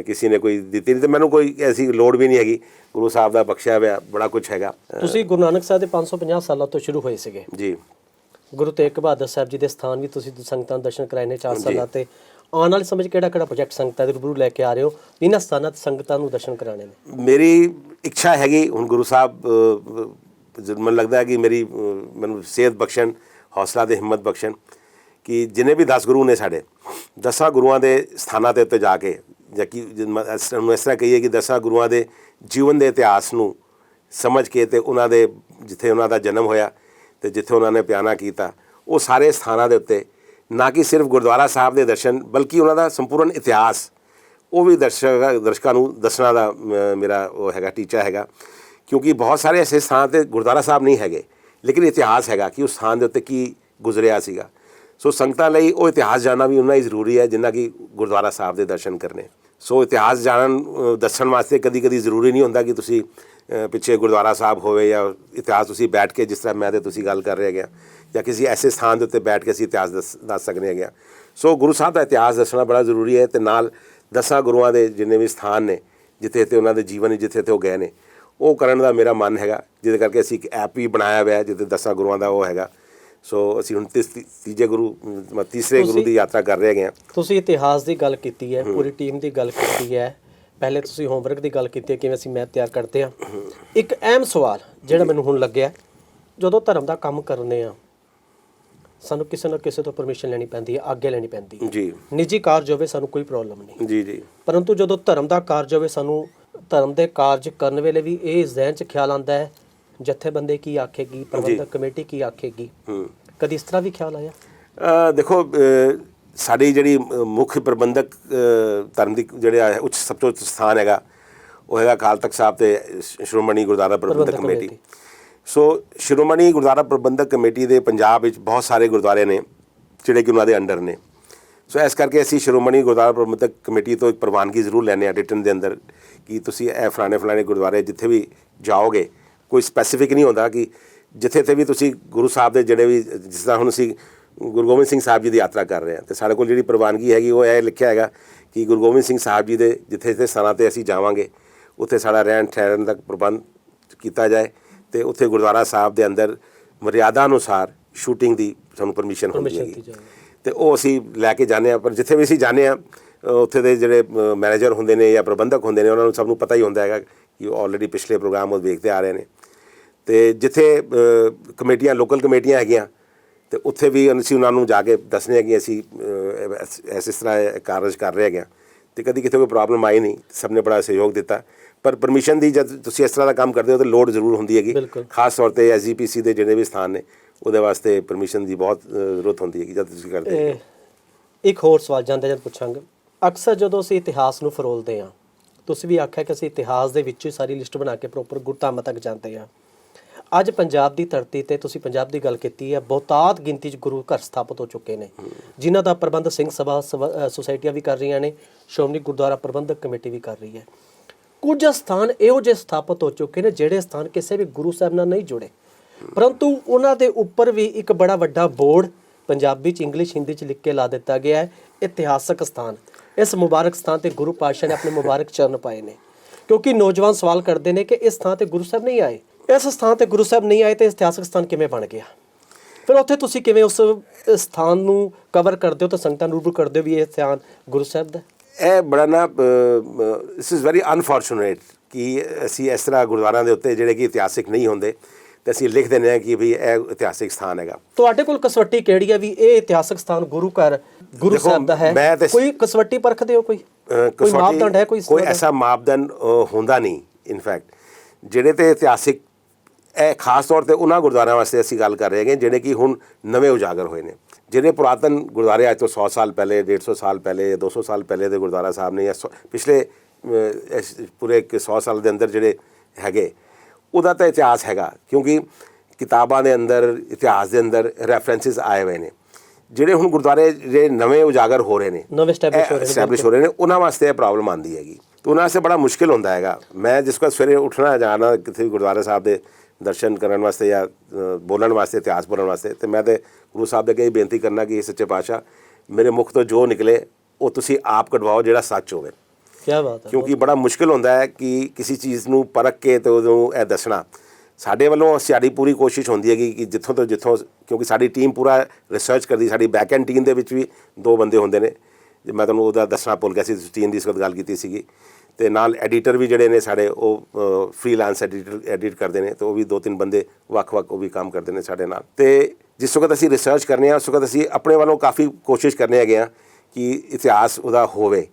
ਕਿਸੇ ਨੇ ਕੋਈ ਦਿੱਤੀ ਨਹੀਂ ਤੇ ਮੈਨੂੰ ਕੋਈ ਐਸੀ ਲੋੜ ਵੀ ਨਹੀਂ ਹੈਗੀ। ਗੁਰੂ ਸਾਹਿਬ ਦਾ ਬਖਸ਼ਿਆ ਹੋਇਆ ਬੜਾ ਕੁਝ ਹੈਗਾ। ਤੁਸੀਂ ਗੁਰੂ ਨਾਨਕ ਸਾਹਿਬ ਦੇ 550 ਸਾਲਾਂ ਤੋਂ ਸ਼ੁਰੂ ਹੋਏ ਸੀਗੇ। ਜੀ। ਗੁਰੂ ਤੇਗ ਬਹਾਦਰ ਸਾਹਿਬ ਜੀ ਦੇ ਸਥਾਨ ਵੀ ਤੁਸੀਂ ਸੰਗਤਾਂ ਨੂੰ ਦਰਸ਼ਨ ਕਰਾਏ ਨੇ 4 ਸਾਲਾਂ ਤੇ। ਆਉਣ ਵਾਲੇ ਸਮੇਂ 'ਚ ਕਿਹੜਾ ਕਿਹੜਾ ਪ੍ਰੋਜੈਕਟ ਸੰਗਤਾਂ ਦੇ ਰੂਬਰੂ ਲੈ ਕੇ ਆ ਰਹੇ ਹੋ? ਇਹਨਾਂ ਸਥਾਨਾਂ ਤੇ ਸੰਗਤਾਂ ਨੂੰ ਦਰਸ਼ਨ ਕਰਾਣੇ ਨੇ। ਮੇਰੀ ਇੱਛਾ ਹੈਗੀ ਹੁਣ ਗੁਰੂ ਸਾਹਿਬ ਮੈਨੂੰ ਲੱਗਦਾ ਹੈ ਕਿ ਮੇਰੀ ਮੈਨੂੰ ਸਿਹਤ ਬਖਸ਼ਣ ਹੌਸਲਾ ਤੇ ਹਿੰਮਤ ਬਖਸ਼ਣ ਕਿ ਜਿਨੇ ਵੀ 10 ਗੁਰੂ ਨੇ ਸਾਡੇ ਦਸਾਂ ਗੁਰੂਆਂ ਦੇ ਸਥਾਨਾਂ ਦੇ ਉੱਤੇ ਜਾ ਕੇ ਜਾਂ ਕਿ ਜਿ- ਇਸ ਤਰ੍ਹਾਂ ਨੂੰ ਇਸ ਤਰ੍ਹਾਂ ਕਹੀਏ ਕਿ ਦਸਾਂ ਗੁਰੂਆਂ ਦੇ ਜੀਵਨ ਦੇ ਇਤਿਹਾਸ ਨੂੰ ਸਮਝ ਕੇ ਤੇ ਉਹਨਾਂ ਦੇ ਜਿੱਥੇ ਉਹਨਾਂ ਦਾ ਜਨਮ ਹੋਇਆ ਤੇ ਜਿੱਥੇ ਉਹਨਾਂ ਨੇ ਪਿਆਨਾ ਕੀਤਾ, ਉਹ ਸਾਰੇ ਸਥਾਨਾਂ ਦੇ ਉੱਤੇ, ਨਾ ਕਿ ਸਿਰਫ ਗੁਰਦੁਆਰਾ ਸਾਹਿਬ ਦੇ ਦਰਸ਼ਨ, ਬਲਕਿ ਉਹਨਾਂ ਦਾ ਸੰਪੂਰਨ ਇਤਿਹਾਸ। ਉਹ ਵੀ ਦਰਸ਼ਕ ਦਰਸ਼ਕਾਂ ਨੂੰ ਦੱਸਣਾ ਦਾ ਮੇਰਾ ਉਹ ਹੈਗਾ, ਟੀਚਾ ਹੈਗਾ। ਕਿਉਂਕਿ ਬਹੁਤ ਸਾਰੇ ਐਸੇ ਸਥਾਨ ਤੇ ਗੁਰਦੁਆਰਾ ਸਾਹਿਬ ਨਹੀਂ ਹੈਗੇ, ਲੇਕਿਨ ਇਤਿਹਾਸ ਹੈਗਾ ਕਿ ਉਸ ਸਥਾਨ ਦੇ ਉੱਤੇ ਕੀ ਗੁਜ਼ਰਿਆ ਸੀਗਾ। ਸੋ ਸੰਗਤਾਂ ਲਈ ਉਹ ਇਤਿਹਾਸ ਜਾਣਨਾ ਵੀ ਉਨਾ ਹੀ ਜ਼ਰੂਰੀ ਹੈ, ਜਿੰਨਾ ਕਿ ਗੁਰਦੁਆਰਾ ਸਾਹਿਬ ਦੇ ਦਰਸ਼ਨ ਕਰਨੇ। ਸੋ ਇਤਿਹਾਸ ਜਾਣਨ ਦੱਸਣ ਵਾਸਤੇ ਕਦੀ ਕਦੀ ਜ਼ਰੂਰੀ ਨਹੀਂ ਹੁੰਦਾ ਕਿ ਤੁਸੀਂ ਪਿੱਛੇ ਗੁਰਦੁਆਰਾ ਸਾਹਿਬ ਹੋਵੇ ਜਾਂ ਇਤਿਹਾਸ ਤੁਸੀਂ ਬੈਠ ਕੇ ਜਿਸ ਤਰ੍ਹਾਂ ਮੈਂ ਤੇ ਤੁਸੀਂ ਗੱਲ ਕਰ ਰਹੇ ਹੈਗੇ ਹਾਂ, ਜਾਂ ਕਿਸੇ ਐਸੇ ਸਥਾਨ ਦੇ ਉੱਤੇ ਬੈਠ ਕੇ ਅਸੀਂ ਇਤਿਹਾਸ ਦੱਸ ਦੱਸ ਸਕਦੇ ਹੈਗੇ ਹਾਂ। ਸੋ ਗੁਰੂ ਸਾਹਿਬ ਦਾ ਇਤਿਹਾਸ ਦੱਸਣਾ ਬੜਾ ਜ਼ਰੂਰੀ ਹੈ ਤੇ ਨਾਲ ਦਸਾਂ ਗੁਰੂਆਂ ਦੇ ਜਿੰਨੇ ਵੀ ਸਥਾਨ ਨੇ ਜਿੱਥੇ ਤੇ ਉਹਨਾਂ ਦੇ ਜੀਵਨ ਜਿੱਥੇ ਤੇ ਉਹ ਗਏ ਨੇ ਉਹ ਕਰਨ ਦਾ ਮੇਰਾ ਮਨ ਹੈਗਾ ਜਿਹਦੇ ਕਰਕੇ ਅਸੀਂ ਇੱਕ ਐਪ ਵੀ ਬਣਾਇਆ ਹੋਇਆ ਹੈ, ਜਿੱਥੇ ਦਸਾਂ ਗੁਰੂਆਂ ਦਾ ਉਹ ਹੈਗਾ ਸੋ ਅਸੀਂ ਹੁਣ ਤਿਸ- ਤੀਜੇ ਗੁਰੂ ਅਮ, ਤੀਸਰੇ ਗੁਰੂ ਦੀ ਯਾਤਰਾ ਕਰ ਰਹੇ ਹੈਗੇ ਹਾਂ। ਤੁਸੀਂ ਇਤਿਹਾਸ ਦੀ ਗੱਲ ਕੀਤੀ ਹੈ ਪੂਰੀ ਟੀਮ ਦੀ ਗੱਲ ਕੀਤੀ ਹੈ। ਪਹਿਲੇ ਤੁਸੀਂ ਹੋਮਵਰਕ ਦੀ ਗੱਲ ਕੀਤੀ ਹੈ ਕਿਵੇਂ ਅਸੀਂ ਮੈਥ ਤਿਆਰ ਕਰਦੇ ਹਾਂ। ਇੱਕ ਅਹਿਮ ਸਵਾਲ ਜਿਹੜਾ ਮੈਨੂੰ ਹੁਣ ਲੱਗਿਆ ਜਦੋਂ ਧਰਮ ਦਾ ਕੰਮ ਕਰਨੇ ਆ ਸਾਨੂੰ ਕਿਸੇ ਨਾ ਕਿਸੇ ਤੋਂ ਪਰਮਿਸ਼ਨ ਲੈਣੀ ਪੈਂਦੀ ਹੈ ਆਗੇ ਲੈਣੀ ਪੈਂਦੀ ਹੈ। ਜੀ। ਨਿੱਜੀ ਕਾਰਜ ਹੋਵੇ ਸਾਨੂੰ ਕੋਈ ਪ੍ਰੋਬਲਮ ਨਹੀਂ। ਜੀ ਜੀ। ਪਰੰਤੂ ਜਦੋਂ ਧਰਮ ਦਾ ਕਾਰਜ ਹੋਵੇ ਸਾਨੂੰ ਧਰਮ ਦੇ ਕਾਰਜ ਕਰਨ ਵੇਲੇ ਵੀ ਇਹ ਜ਼ਿਹਨ 'ਚ ਖਿਆਲ ਆਉਂਦਾ ਹੈ ਜਥੇਬੰਦੀ ਕੀ ਆਖੇਗੀ ਪ੍ਰਬੰਧਕ ਕਮੇਟੀ ਕੀ ਆਖੇਗੀ? ਹੂੰ। ਕਦੀ ਇਸ ਤਰ੍ਹਾਂ ਵੀ ਖਿਆਲ ਆਇਆ? ਦੇਖੋ ਸਾਡੀ ਜਿਹੜੀ ਮੁੱਖ ਪ੍ਰਬੰਧਕ ਧਰਮ ਦੀ ਜਿਹੜੇ ਆ ਉੱਚ ਸਭ ਤੋਂ ਉੱਚ ਸਥਾਨ ਹੈਗਾ ਉਹ ਹੈਗਾ ਅਕਾਲ ਤਖਤ ਸਾਹਿਬ ਤੇ Shiromani Gurdwara Parbandhak committee. So Shiromani Gurdwara Parbandhak committee ਦੇ ਪੰਜਾਬ ਵਿੱਚ ਬਹੁਤ ਸਾਰੇ ਗੁਰਦੁਆਰੇ ਨੇ ਜਿਹੜੇ ਕਿ ਉਹਨਾਂ ਦੇ ਅੰਡਰ ਨੇ। ਸੋ ਇਸ ਕਰਕੇ ਅਸੀਂ ਸ਼੍ਰੋਮਣੀ ਗੁਰਦੁਆਰਾ ਪ੍ਰਬੰਧਕ ਕਮੇਟੀ ਤੋਂ ਇੱਕ ਪ੍ਰਵਾਨਗੀ ਜ਼ਰੂਰ ਲੈਂਦੇ ਹਾਂ ਰਿਟਨ ਦੇ ਅੰਦਰ ਕਿ ਤੁਸੀਂ ਇਹ ਫਲਾਣੇ ਫਲਾਣੇ ਗੁਰਦੁਆਰੇ ਜਿੱਥੇ ਵੀ ਜਾਓਗੇ ਕੋਈ ਸਪੈਸੀਫਿਕ ਨਹੀਂ ਹੁੰਦਾ ਕਿ ਜਿੱਥੇ ਤੇ ਵੀ ਤੁਸੀਂ ਗੁਰੂ ਸਾਹਿਬ ਦੇ ਜਿਹੜੇ ਵੀ ਜਿਸ ਤਰ੍ਹਾਂ ਹੁਣ ਅਸੀਂ ਗੁਰੂ ਗੋਬਿੰਦ ਸਿੰਘ ਸਾਹਿਬ ਜੀ ਦੀ ਯਾਤਰਾ ਕਰ ਰਹੇ ਹਾਂ ਤੇ ਸਾਡੇ ਕੋਲ ਜਿਹੜੀ ਪ੍ਰਵਾਨਗੀ ਹੈਗੀ ਉਹ ਇਹ ਲਿਖਿਆ ਹੈਗਾ ਕਿ ਗੁਰੂ ਗੋਬਿੰਦ ਸਿੰਘ ਸਾਹਿਬ ਜੀ ਦੇ ਜਿੱਥੇ ਜਿੱਥੇ ਸਥਾਨਾਂ ਤੇ ਅਸੀਂ ਜਾਵਾਂਗੇ ਉੱਥੇ ਸਾਡਾ ਰਹਿਣ ਠਹਿਰਨ ਦਾ ਪ੍ਰਬੰਧ ਕੀਤਾ ਜਾਏ ਤੇ ਉੱਥੇ ਗੁਰਦੁਆਰਾ ਸਾਹਿਬ ਦੇ ਅੰਦਰ ਮਰਿਆਦਾ ਅਨੁਸਾਰ ਸ਼ੂਟਿੰਗ ਦੀ ਸਾਨੂੰ ਪਰਮਿਸ਼ਨ ਹੁੰਦੀ ਜਾਵੇ। ਤੇ ਉਹ ਅਸੀਂ ਲੈ ਕੇ ਜਾਂਦੇ ਹਾਂ ਪਰ ਜਿੱਥੇ ਵੀ ਅਸੀਂ ਜਾਂਦੇ ਹਾਂ ਅ, ਉੱਥੇ ਦੇ ਜਿਹੜੇ ਮੈਨੇਜਰ ਹੁੰਦੇ ਨੇ ਜਾਂ ਪ੍ਰਬੰਧਕ ਹੁੰਦੇ ਨੇ ਉਹਨਾਂ ਨੂੰ ਸਭ ਨੂੰ ਪਤਾ ਹੀ ਹੁੰਦਾ ਹੈਗਾ ਕਿ ਉਹ ਆਲਰੇਡੀ ਪਿਛਲੇ ਪ੍ਰੋਗਰਾਮ ਉਹ ਵੇਖਦੇ ਆ ਰਹੇ ਨੇ ਤੇ ਜਿੱਥੇ ਕਮੇਟੀਆਂ ਲੋਕਲ ਕਮੇਟੀਆਂ ਹੈਗੀਆਂ ਤੇ ਉੱਥੇ ਵੀ ਅਸੀਂ ਉਹਨਾਂ ਨੂੰ ਜਾ ਕੇ ਦੱਸਦੇ ਹਾਂ ਕਿ ਅਸੀਂ ਇਸ ਇਸ ਤਰ੍ਹਾਂ ਕਾਰਜ ਕਰ ਰਹੇ ਹੈਗੇ ਹਾਂ। ਤੇ ਕਦੀ ਕਿਤੇ ਕੋਈ ਪ੍ਰੋਬਲਮ ਆਈ ਨਹੀਂ ਸਭ ਨੇ ਬੜਾ ਸਹਿਯੋਗ ਦਿੱਤਾ। ਪਰ ਪਰਮਿਸ਼ਨ ਦੀ ਜਦ ਤੁਸੀਂ ਇਸ ਤਰ੍ਹਾਂ ਦਾ ਕੰਮ ਕਰਦੇ ਹੋ ਤਾਂ ਲੋਡ ਜ਼ਰੂਰ ਹੁੰਦੀ ਹੈਗੀ। ਖਾਸ ਤੌਰ ਤੇ ਐਸਜੀਪੀਸੀ ਦੇ ਜਿਹੜੇ ਵੀ ਸਥਾਨ ਨੇ ਉਹਦੇ ਵਾਸਤੇ ਪਰਮਿਸ਼ਨ ਦੀ ਬਹੁਤ ਜ਼ਰੂਰਤ ਹੁੰਦੀ ਹੈਗੀ ਜਦ ਤੁਸੀਂ ਕਰਦੇ ਹੋ। ਇੱਕ ਹੋਰ ਸਵਾਲ ਜਾਂਦੇ ਜਦ ਪੁੱਛਾਂਗੇ। ਅਕਸਰ ਜਦੋਂ ਅਸੀਂ ਇਤਿਹਾਸ ਨੂੰ ਫਰੋਲਦੇ ਹਾਂ ਤੁਸੀਂ ਵੀ ਆਖਿਆ ਕਿ ਅਸੀਂ ਇਤਿਹਾਸ ਦੇ ਵਿੱਚ ਹੀ ਸਾਰੀ ਲਿਸਟ ਬਣਾ ਕੇ ਪ੍ਰੋਪਰ ਗੁਰਧਾਮ ਤੱਕ ਜਾਂਦੇ ਹਾਂ। ਅੱਜ ਪੰਜਾਬ ਦੀ ਧਰਤੀ ਤੇ ਤੁਸੀਂ ਪੰਜਾਬ ਦੀ ਗੱਲ ਕੀਤੀ ਹੈ, ਬਹੁਤਾਤ ਗਿਣਤੀ 'ਚ ਗੁਰੂ ਘਰ ਸਥਾਪਿਤ ਹੋ ਚੁੱਕੇ ਨੇ। ਜਿਨ੍ਹਾਂ ਦਾ ਪ੍ਰਬੰਧ ਸਿੰਘ ਸਭਾ, ਸਭਾ- ਸੁਸਾਇਟੀਆਂ ਵੀ ਕਰ ਰਹੀਆਂ ਨੇ, ਸ਼੍ਰੋਮਣੀ ਗੁਰਦੁਆਰਾ ਪ੍ਰਬੰਧਕ ਕਮੇਟੀ ਵੀ ਕਰ ਰਹੀ ਹੈ। ਕੁਝ ਸਥਾਨ ਇਹੋ ਜਿਹੇ ਸਥਾਪਿਤ ਹੋ ਚੁੱਕੇ ਨੇ, ਜਿਹੜੇ ਸਥਾਨ ਕਿਸੇ ਵੀ ਗੁਰੂ ਸਾਹਿਬ ਨਾਲ ਨਹੀਂ ਜੁੜੇ। ਪਰੰਤੂ ਉਹਨਾਂ ਦੇ ਉੱਪਰ ਵੀ ਇੱਕ ਬੜਾ ਵੱਡਾ ਬੋਰਡ ਪੰਜਾਬੀ ਚ, ਇੰਗਲਿਸ਼, ਹਿੰਦੀ ਚ ਲਿਖ ਕੇ ਲਾ ਦਿੱਤਾ ਗਿਆ ਹੈ, ਇਤਿਹਾਸਕ ਸਥਾਨ। ਇਸ ਮੁਬਾਰਕ ਸਥਾਨ ਤੇ ਗੁਰੂ ਪਾਤਸ਼ਾਹ ਨੇ ਆਪਣੇ ਮੁਬਾਰਕ ਚਰਨ ਪਾਏ ਨੇ। ਕਿਉਂਕਿ ਨੌਜਵਾਨ ਸਵਾਲ ਕਰਦੇ ਨੇ ਕਿ ਇਸ ਥਾਂ ਤੇ ਗੁਰੂ ਸਾਹਿਬ ਨਹੀਂ ਆਏ। ਇਸ ਸਥਾਨ ਤੇ ਗੁਰੂ ਸਾਹਿਬ ਨਹੀਂ ਆਏ ਤੇ ਇਤਿਹਾਸਕ ਸਥਾਨ ਕਿਵੇਂ ਬਣ ਗਿਆ? ਫਿਰ ਉੱਥੇ ਤੁਸੀਂ ਕਿਵੇਂ ਉਸ ਸਥਾਨ ਨੂੰ ਕਵਰ ਕਰਦੇ ਹੋ ਤਾਂ ਸੰਗਤਾਂ ਨੂੰ ਰੂਬਰੂ ਕਰਦੇ ਹੋ ਵੀ ਇਹ ਸਥਾਨ ਗੁਰੂ ਸਾਹਿਬ ਦਾ? ਇਹ ਬੜਾ ਨਾ ਦਿਸ ਇਜ਼ ਵੈਰੀ ਅਨਫੋਰਚੂਨੇਟ ਕਿ ਅਸੀਂ ਇਸ ਤਰ੍ਹਾਂ ਗੁਰਦੁਆਰਿਆਂ ਦੇ ਉੱਤੇ ਜਿਹੜੇ ਕਿ ਇਤਿਹਾਸਿਕ ਨਹੀਂ ਹੁੰਦੇ ਤੇ ਅਸੀਂ ਲਿਖ ਦਿੰਦੇ ਹਾਂ ਕਿ ਵੀ ਇਹ ਇਤਿਹਾਸਿਕ ਸਥਾਨ ਹੈਗਾ। ਤੁਹਾਡੇ ਕੋਲ ਕਸਵੱਟੀ ਕਿਹੜੀ ਹੈ ਵੀ ਇਹ ਇਤਿਹਾਸਕ ਸਥਾਨ ਗੁਰੂ ਘਰ ਗੁਰੂ ਸਾਹਿਬ ਦਾ ਹੈ? ਕੋਈ ਕਸਵੱਟੀ ਪਰਖਦੇ ਹੋ ਕੋਈ? ਕੋਈ ਮਾਪਦੰਡ ਹੈ ਕੋਈ ਇਸ ਕੋਈ? ਐਸਾ ਮਾਪਦੰਡ ਹੁੰਦਾ ਨਹੀਂ ਇਨਫੈਕਟ ਜਿਹੜੇ ਤੇ ਇਤਿਹਾਸਿਕ ਇਹ ਖਾਸ ਤੌਰ ਤੇ ਉਹਨਾਂ ਗੁਰਦੁਆਰਿਆਂ ਵਾਸਤੇ ਅਸੀਂ ਗੱਲ ਕਰ ਰਹੇ ਹਾਂ ਜਿਹੜੇ ਕਿ ਹੁਣ ਨਵੇਂ ਉਜਾਗਰ ਹੋਏ ਨੇ ਜਿਹੜੇ ਪੁਰਾਤਨ ਗੁਰਦੁਆਰੇ ਅੱਜ ਤੋਂ 100 ਸਾਲ ਪਹਿਲੇ 150 ਸਾਲ ਪਹਿਲੇ ਜਾਂ 200 ਸਾਲ ਪਹਿਲੇ ਦੇ ਗੁਰਦੁਆਰਾ ਸਾਹਿਬ ਨੇ ਜਾਂ ਪਿਛਲੇ ਪੂਰੇ ਇੱਕ 100 ਸਾਲ ਦੇ ਅੰਦਰ ਜਿਹੜੇ ਹੈਗੇ ਉਹਦਾ ਤਾਂ ਇਤਿਹਾਸ ਹੈਗਾ ਕਿਉਂਕਿ ਕਿਤਾਬਾਂ ਦੇ ਅੰਦਰ ਇਤਿਹਾਸ ਦੇ ਅੰਦਰ ਰੈਫਰੈਂਸਸ ਆਏ ਹੋਏ ਨੇ। ਜਿਹੜੇ ਹੁਣ ਗੁਰਦੁਆਰੇ ਜਿਹੜੇ ਨਵੇਂ ਉਜਾਗਰ ਹੋ ਰਹੇ ਨੇ ਨਵੇਂ establish ਹੋ ਰਹੇ ਨੇ, ਐਸਟੈਬਲਿਸ਼ ਹੋ ਰਹੇ ਨੇ ਉਹਨਾਂ ਵਾਸਤੇ ਇਹ ਪ੍ਰੋਬਲਮ ਆਉਂਦੀ ਹੈਗੀ। ਤੇ ਉਹਨਾਂ ਵਾਸਤੇ ਬੜਾ ਮੁਸ਼ਕਿਲ ਹੁੰਦਾ ਹੈਗਾ। ਮੈਂ ਜਿਸ ਕੋਲ ਸਵੇਰੇ ਉੱਠਣਾ ਜਾਣਾ ਵੀ ਗੁਰਦੁਆਰਾ ਸਾਹਿਬ ਦੇ ਦਰਸ਼ਨ ਕਰਨ ਵਾਸਤੇ ਜਾਂ ਬੋਲਣ ਵਾਸਤੇ ਇਤਿਹਾਸ ਬੋਲਣ ਵਾਸਤੇ ਤੇ ਮੈਂ ਤੇ ਗੁਰੂ ਸਾਹਿਬ ਦੇ ਅੱਗੇ ਇਹ ਬੇਨਤੀ ਕਰਨਾ ਕਿ ਸੱਚੇ ਪਾਤਸ਼ਾਹ ਮੇਰੇ ਮੁਖ ਤੋਂ ਜੋ ਨਿਕਲੇ ਉਹ ਤੁਸੀਂ ਆਪ ਕਢਵਾਓ ਜਿਹੜਾ ਸੱਚ ਹੋਵੇ। ਕੀ ਬਾਤ ਹੈ। ਕਿਉਂਕਿ ਬੜਾ ਮੁਸ਼ਕਿਲ ਹੁੰਦਾ ਹੈ ਕਿ ਕਿਸੇ ਚੀਜ਼ ਨੂੰ ਪਰਖ ਕੇ ਤੇ ਉਹਨੂੰ ਇਹ ਦੱਸਣਾ। ਸਾਡੇ ਵੱਲੋਂ ਸਾਡੀ ਪੂਰੀ ਕੋਸ਼ਿਸ਼ ਹੁੰਦੀ ਹੈ ਕਿ ਜਿੱਥੋਂ ਤੋਂ ਜਿੱਥੋਂ ਕਿਉਂਕਿ ਸਾਡੀ ਟੀਮ ਪੂਰਾ ਰਿਸਰਚ ਕਰਦੀ ਸਾਡੀ ਬੈਕ ਐਂਡ ਟੀਮ ਦੇ ਵਿੱਚ ਵੀ ਦੋ ਬੰਦੇ ਹੁੰਦੇ ਨੇ। ਜੇ ਮੈਂ ਤੁਹਾਨੂੰ ਉਹਦਾ ਦੱਸਣਾ ਭੁੱਲ ਗਿਆ ਸੀ ਤੁਸੀਂ ਟੀਮ ਦੀ ਇਸ ਗੱਲ ਕੀਤੀ ਸੀਗੀ। ਤੇ ਨਾਲ ਐਡੀਟਰ ਵੀ ਜਿਹੜੇ ਨੇ ਸਾਡੇ, ਉਹ ਫ੍ਰੀਲਾਂਸ ਐਡੀਟਰ, ਐਡਿਟ ਕਰਦੇ ਨੇ, ਤੇ ਉਹ ਵੀ ਦੋ ਤਿੰਨ ਬੰਦੇ ਵੱਖ-ਵੱਖ ਉਹ ਵੀ ਕੰਮ ਕਰਦੇ ਨੇ ਸਾਡੇ ਨਾਲ। ਤੇ ਜਿਸ ਵਕਤ ਅਸੀਂ ਰਿਸਰਚ ਕਰਨੇ ਆ, ਉਸ ਵਕਤ ਅਸੀਂ ਆਪਣੇ ਵੱਲੋਂ ਕਾਫੀ ਕੋਸ਼ਿਸ਼ ਕਰਨੇ ਹੈਗੇ ਆ ਕਿ ਇਤਿਹਾਸ ਉਹਦਾ ਹੋਵੇ।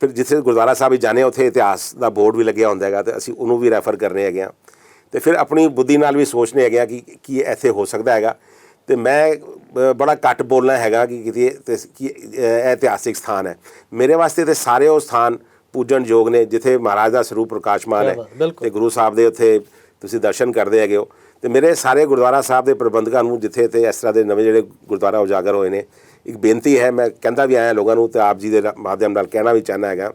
ਫਿਰ ਜਿੱਥੇ ਗੁਰਦੁਆਰਾ ਸਾਹਿਬ ਵਿੱਚ ਜਾਣੇ ਉੱਥੇ ਇਤਿਹਾਸ ਦਾ ਬੋਰਡ ਵੀ ਲੱਗਿਆ ਹੁੰਦਾ ਹੈਗਾ, ਤੇ ਅਸੀਂ ਉਹਨੂੰ ਵੀ ਰੈਫਰ ਕਰਨੇ ਹੈਗੇ ਆ। ਤੇ ਫਿਰ ਆਪਣੀ ਬੁੱਧੀ ਨਾਲ ਵੀ ਸੋਚਨੇ ਹੈਗੇ ਆ ਕਿ, ਕੀ ਇੱਥੇ ਹੋ ਸਕਦਾ ਹੈਗਾ। ਤੇ ਮੈਂ ਬੜਾ ਘੱਟ ਬੋਲਣਾ ਹੈਗਾ ਕਿ ਕਿਤੇ ਤੇ ਇਹ ਇਤਿਹਾਸਿਕ ਸਥਾਨ ਹੈ। ਮੇਰੇ ਵਾਸਤੇ ਤੇ ਸਾਰੇ ਉਹ ਸਥਾਨ ਪੂਜਣਯੋਗ ਨੇ ਜਿੱਥੇ ਮਹਾਰਾਜ ਦਾ ਸਰੂਪ ਪ੍ਰਕਾਸ਼ਮਾਨ ਹੈ। ਤੇ ਗੁਰੂ ਸਾਹਿਬ ਦੇ ਉੱਥੇ ਤੁਸੀਂ ਦਰਸ਼ਨ ਕਰਦੇ ਹੈਗੇ ਹੋ ਤੇ ਮੇਰੇ ਸਾਰੇ ਗੁਰਦੁਆਰਾ ਸਾਹਿਬ ਦੇ ਪ੍ਰਬੰਧਕਾਂ ਨੂੰ ਜਿੱਥੇ ਤੇ ਇਸ ਤਰ੍ਹਾਂ ਦੇ ਨਵੇਂ ਜਿਹੜੇ ਗੁਰਦੁਆਰਾ ਉਜਾਗਰ ਹੋਏ ਨੇ ਇੱਕ ਬੇਨਤੀ ਹੈ ਮੈਂ ਕਹਿੰਦਾ ਵੀ ਆਇਆ ਲੋਕਾਂ ਨੂੰ ਤੇ ਆਪ ਜੀ ਦੇ ਮਾਧਿਅਮ ਨਾਲ ਕਹਿਣਾ ਵੀ ਚਾਹੁੰਦਾ ਹੈਗਾ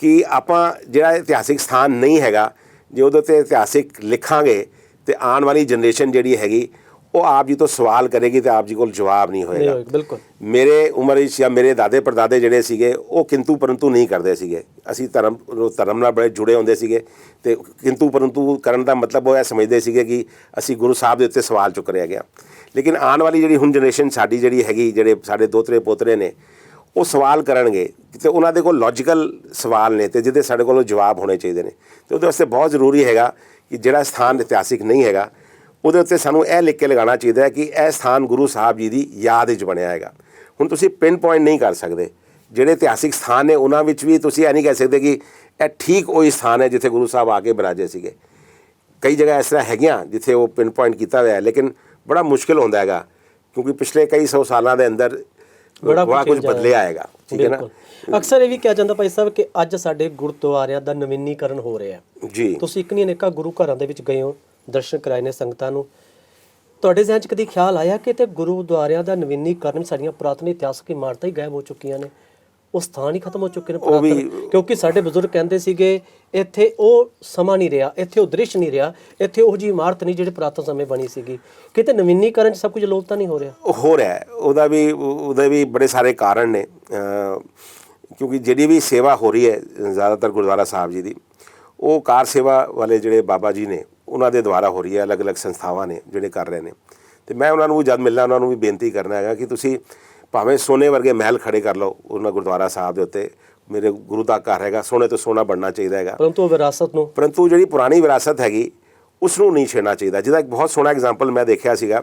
ਕਿ ਆਪਾਂ ਜਿਹੜਾ ਇਤਿਹਾਸਿਕ ਸਥਾਨ ਨਹੀਂ ਹੈਗਾ ਜੇ ਉਹਦੇ ਤੇ ਇਤਿਹਾਸਿਕ ਲਿਖਾਂਗੇ ਤੇ ਆਉਣ ਵਾਲੀ ਜਨਰੇਸ਼ਨ ਜਿਹੜੀ ਹੈਗੀ ਉਹ ਆਪ ਜੀ ਤੋਂ ਸਵਾਲ ਕਰੇਗੀ ਤੇ ਆਪ ਜੀ ਕੋਲ ਜਵਾਬ ਨਹੀਂ ਹੋਏਗਾ। ਬਿਲਕੁਲ। ਮੇਰੇ ਉਮਰ ਵਿੱਚ ਜਾਂ ਮੇਰੇ ਦਾਦੇ ਪੜਦਾਦੇ ਜਿਹੜੇ ਸੀਗੇ ਉਹ ਕਿੰਤੂ ਪਰੰਤੂ ਨਹੀਂ ਕਰਦੇ ਸੀਗੇ। ਅਸੀਂ ਧਰਮ ਧਰਮ ਨਾਲ ਬੜੇ ਜੁੜੇ ਹੁੰਦੇ ਸੀਗੇ ਤੇ ਕਿੰਤੂ ਪਰੰਤੂ ਕਰਨ ਦਾ ਮਤਲਬ ਉਹ ਇਹ ਸਮਝਦੇ ਸੀਗੇ ਕਿ ਅਸੀਂ ਗੁਰੂ ਸਾਹਿਬ ਦੇ ਉੱਤੇ ਸਵਾਲ ਚੁੱਕ ਰਿਹਾ ਗਿਆ। ਲੇਕਿਨ ਆਉਣ ਵਾਲੀ ਜਿਹੜੀ ਹੁਣ ਜਨਰੇਸ਼ਨ ਸਾਡੀ ਜਿਹੜੀ ਹੈਗੀ ਜਿਹੜੇ ਸਾਡੇ ਦੋਤਰੇ ਪੋਤਰੇ ਨੇ ਉਹ ਸਵਾਲ ਕਰਨਗੇ ਤੇ ਉਹਨਾਂ ਦੇ ਕੋਲ ਲੌਜੀਕਲ ਸਵਾਲ ਨੇ ਤੇ ਜਿਹਦੇ ਸਾਡੇ ਕੋਲ ਜਵਾਬ ਹੋਣੇ ਚਾਹੀਦੇ ਨੇ। ਤੇ ਉਹਦੇ ਵਾਸਤੇ ਬਹੁਤ ਜ਼ਰੂਰੀ ਹੈਗਾ ਕਿ ਜਿਹੜਾ ਸਥਾਨ ਇਤਿਹਾਸਿਕ ਨਹੀਂ ਹੈਗਾ ਉਹਦੇ ਉੱਤੇ ਸਾਨੂੰ ਇਹ ਲਿਖ ਕੇ ਲਗਾਉਣਾ ਚਾਹੀਦਾ ਹੈ ਕਿ ਇਹ ਸਥਾਨ ਗੁਰੂ ਸਾਹਿਬ ਜੀ ਦੀ ਯਾਦ ਵਿੱਚ ਬਣਿਆ ਹੈਗਾ। ਹੁਣ ਤੁਸੀਂ ਪਿਨ ਪੁਆਇੰਟ ਨਹੀਂ ਕਰ ਸਕਦੇ। ਜਿਹੜੇ ਇਤਿਹਾਸਿਕ ਸਥਾਨ ਨੇ ਉਹਨਾਂ ਵਿੱਚ ਵੀ ਤੁਸੀਂ ਇਹ ਨਹੀਂ ਕਹਿ ਸਕਦੇ ਕਿ ਇਹ ਠੀਕ ਉਹੀ ਸਥਾਨ ਹੈ ਜਿੱਥੇ ਗੁਰੂ ਸਾਹਿਬ ਆ ਕੇ ਬਿਰਾਜੇ ਸੀਗੇ। ਕਈ ਜਗ੍ਹਾ ਇਸ ਤਰ੍ਹਾਂ ਹੈਗੀਆਂ ਜਿੱਥੇ ਉਹ ਪਿਨ ਪੁਆਇੰਟ ਕੀਤਾ ਹੋਇਆ ਹੈ ਲੇਕਿਨ ਬੜਾ ਮੁਸ਼ਕਿਲ ਹੁੰਦਾ ਹੈਗਾ ਕਿਉਂਕਿ ਪਿਛਲੇ ਕਈ ਸੌ ਸਾਲਾਂ ਦੇ ਅੰਦਰ ਬੜਾ ਕੁਝ ਬਦਲਿਆ ਆਏਗਾ ਠੀਕ ਹੈ ਨਾ? ਅਕਸਰ ਇਹ ਵੀ ਕਿਹਾ ਜਾਂਦਾ ਭਾਈ ਸਾਹਿਬ ਕਿ ਅੱਜ ਸਾਡੇ ਗੁਰਦੁਆਰਿਆਂ ਦਾ ਨਵੀਨੀਕਰਨ ਹੋ ਰਿਹਾ ਹੈ। ਜੀ। ਤੁਸੀਂ ਇੱਕ ਨਹੀਂ ਅਨੇਕਾਂ ਗੁਰੂ ਘਰਾਂ ਦੇ ਵਿੱਚ ਗਏ ਹੋ। ਦਰਸ਼ਨ ਕਰਾਏ ਨੇ ਸੰਗਤਾਂ ਨੂੰ। ਤੁਹਾਡੇ ਜ਼ਿਹਨ 'ਚ ਕਦੀ ਖਿਆਲ ਆਇਆ ਕਿ ਤੇ ਗੁਰਦੁਆਰਿਆਂ ਦਾ ਨਵੀਨੀਕਰਨ ਸਾਡੀਆਂ ਪੁਰਾਤਨ ਇਤਿਹਾਸਕ ਇਮਾਰਤਾਂ ਹੀ ਗਾਇਬ ਹੋ ਚੁੱਕੀਆਂ ਨੇ? ਉਹ ਸਥਾਨ ਹੀ ਖਤਮ ਹੋ ਚੁੱਕੇ ਨੇ ਪੁਰਾਤਨ। ਕਿਉਂਕਿ ਸਾਡੇ ਬਜ਼ੁਰਗ ਕਹਿੰਦੇ ਸੀਗੇ ਇੱਥੇ ਉਹ ਸਮਾਂ ਨਹੀਂ ਰਿਹਾ ਇੱਥੇ ਉਹ ਦ੍ਰਿਸ਼ ਨਹੀਂ ਰਿਹਾ ਇੱਥੇ ਉਹ ਜੀ ਇਮਾਰਤ ਨਹੀਂ ਜਿਹੜੇ ਪੁਰਾਤਨ ਸਮੇਂ ਬਣੀ ਸੀਗੀ। ਕਿਤੇ ਨਵੀਨੀਕਰਨ 'ਚ ਸਭ ਕੁਝ ਲੋਪ ਤਾਂ ਨਹੀਂ ਹੋ ਰਿਹਾ? ਉਹ ਹੋ ਰਿਹਾ ਉਹਦਾ ਵੀ ਉਹਦੇ ਵੀ ਬੜੇ ਸਾਰੇ ਕਾਰਨ ਨੇ। ਕਿਉਂਕਿ ਜਿਹੜੀ ਵੀ ਸੇਵਾ ਹੋ ਰਹੀ ਹੈ ਜ਼ਿਆਦਾਤਰ ਗੁਰਦੁਆਰਾ ਸਾਹਿਬ ਜੀ ਦੀ ਉਹ ਕਾਰ ਸੇਵਾ ਵਾਲੇ ਜਿਹੜੇ ਬਾਬਾ ਜੀ ਨੇ ਉਹਨਾਂ ਦੇ ਦੁਆਰਾ ਹੋ ਰਹੀ ਹੈ ਅਲੱਗ-ਅਲੱਗ ਸੰਸਥਾਵਾਂ ਨੇ ਜਿਹੜੇ ਕਰ ਰਹੇ ਨੇ। ਤੇ ਮੈਂ ਉਹਨਾਂ ਨੂੰ ਜਦ ਮਿਲਣਾ ਉਹਨਾਂ ਨੂੰ ਵੀ ਬੇਨਤੀ ਕਰਨਾ ਹੈਗਾ ਕਿ ਤੁਸੀਂ ਭਾਵੇਂ ਸੋਨੇ ਵਰਗੇ ਮਹਿਲ ਖੜੇ ਕਰ ਲਓ ਉਹਨਾਂ ਗੁਰਦੁਆਰਾ ਸਾਹਿਬ ਦੇ ਉੱਤੇ। ਮੇਰੇ ਗੁਰੂ ਦਾ ਘਰ ਹੈਗਾ ਸੋਨੇ ਤੋਂ ਸੋਨਾ ਬਣਨਾ ਚਾਹੀਦਾ ਹੈਗਾ। ਪਰੰਤੂ ਵਿਰਾਸਤ ਨੂੰ ਪਰੰਤੂ ਜਿਹੜੀ ਪੁਰਾਣੀ ਵਿਰਾਸਤ ਹੈਗੀ ਉਸ ਨੂੰ ਨਹੀਂ ਛੇੜਨਾ ਚਾਹੀਦਾ। ਜਿਹਦਾ ਇੱਕ ਬਹੁਤ ਸੋਹਣਾ ਐਗਜ਼ਾਮਪਲ ਮੈਂ ਦੇਖਿਆ ਸੀਗਾ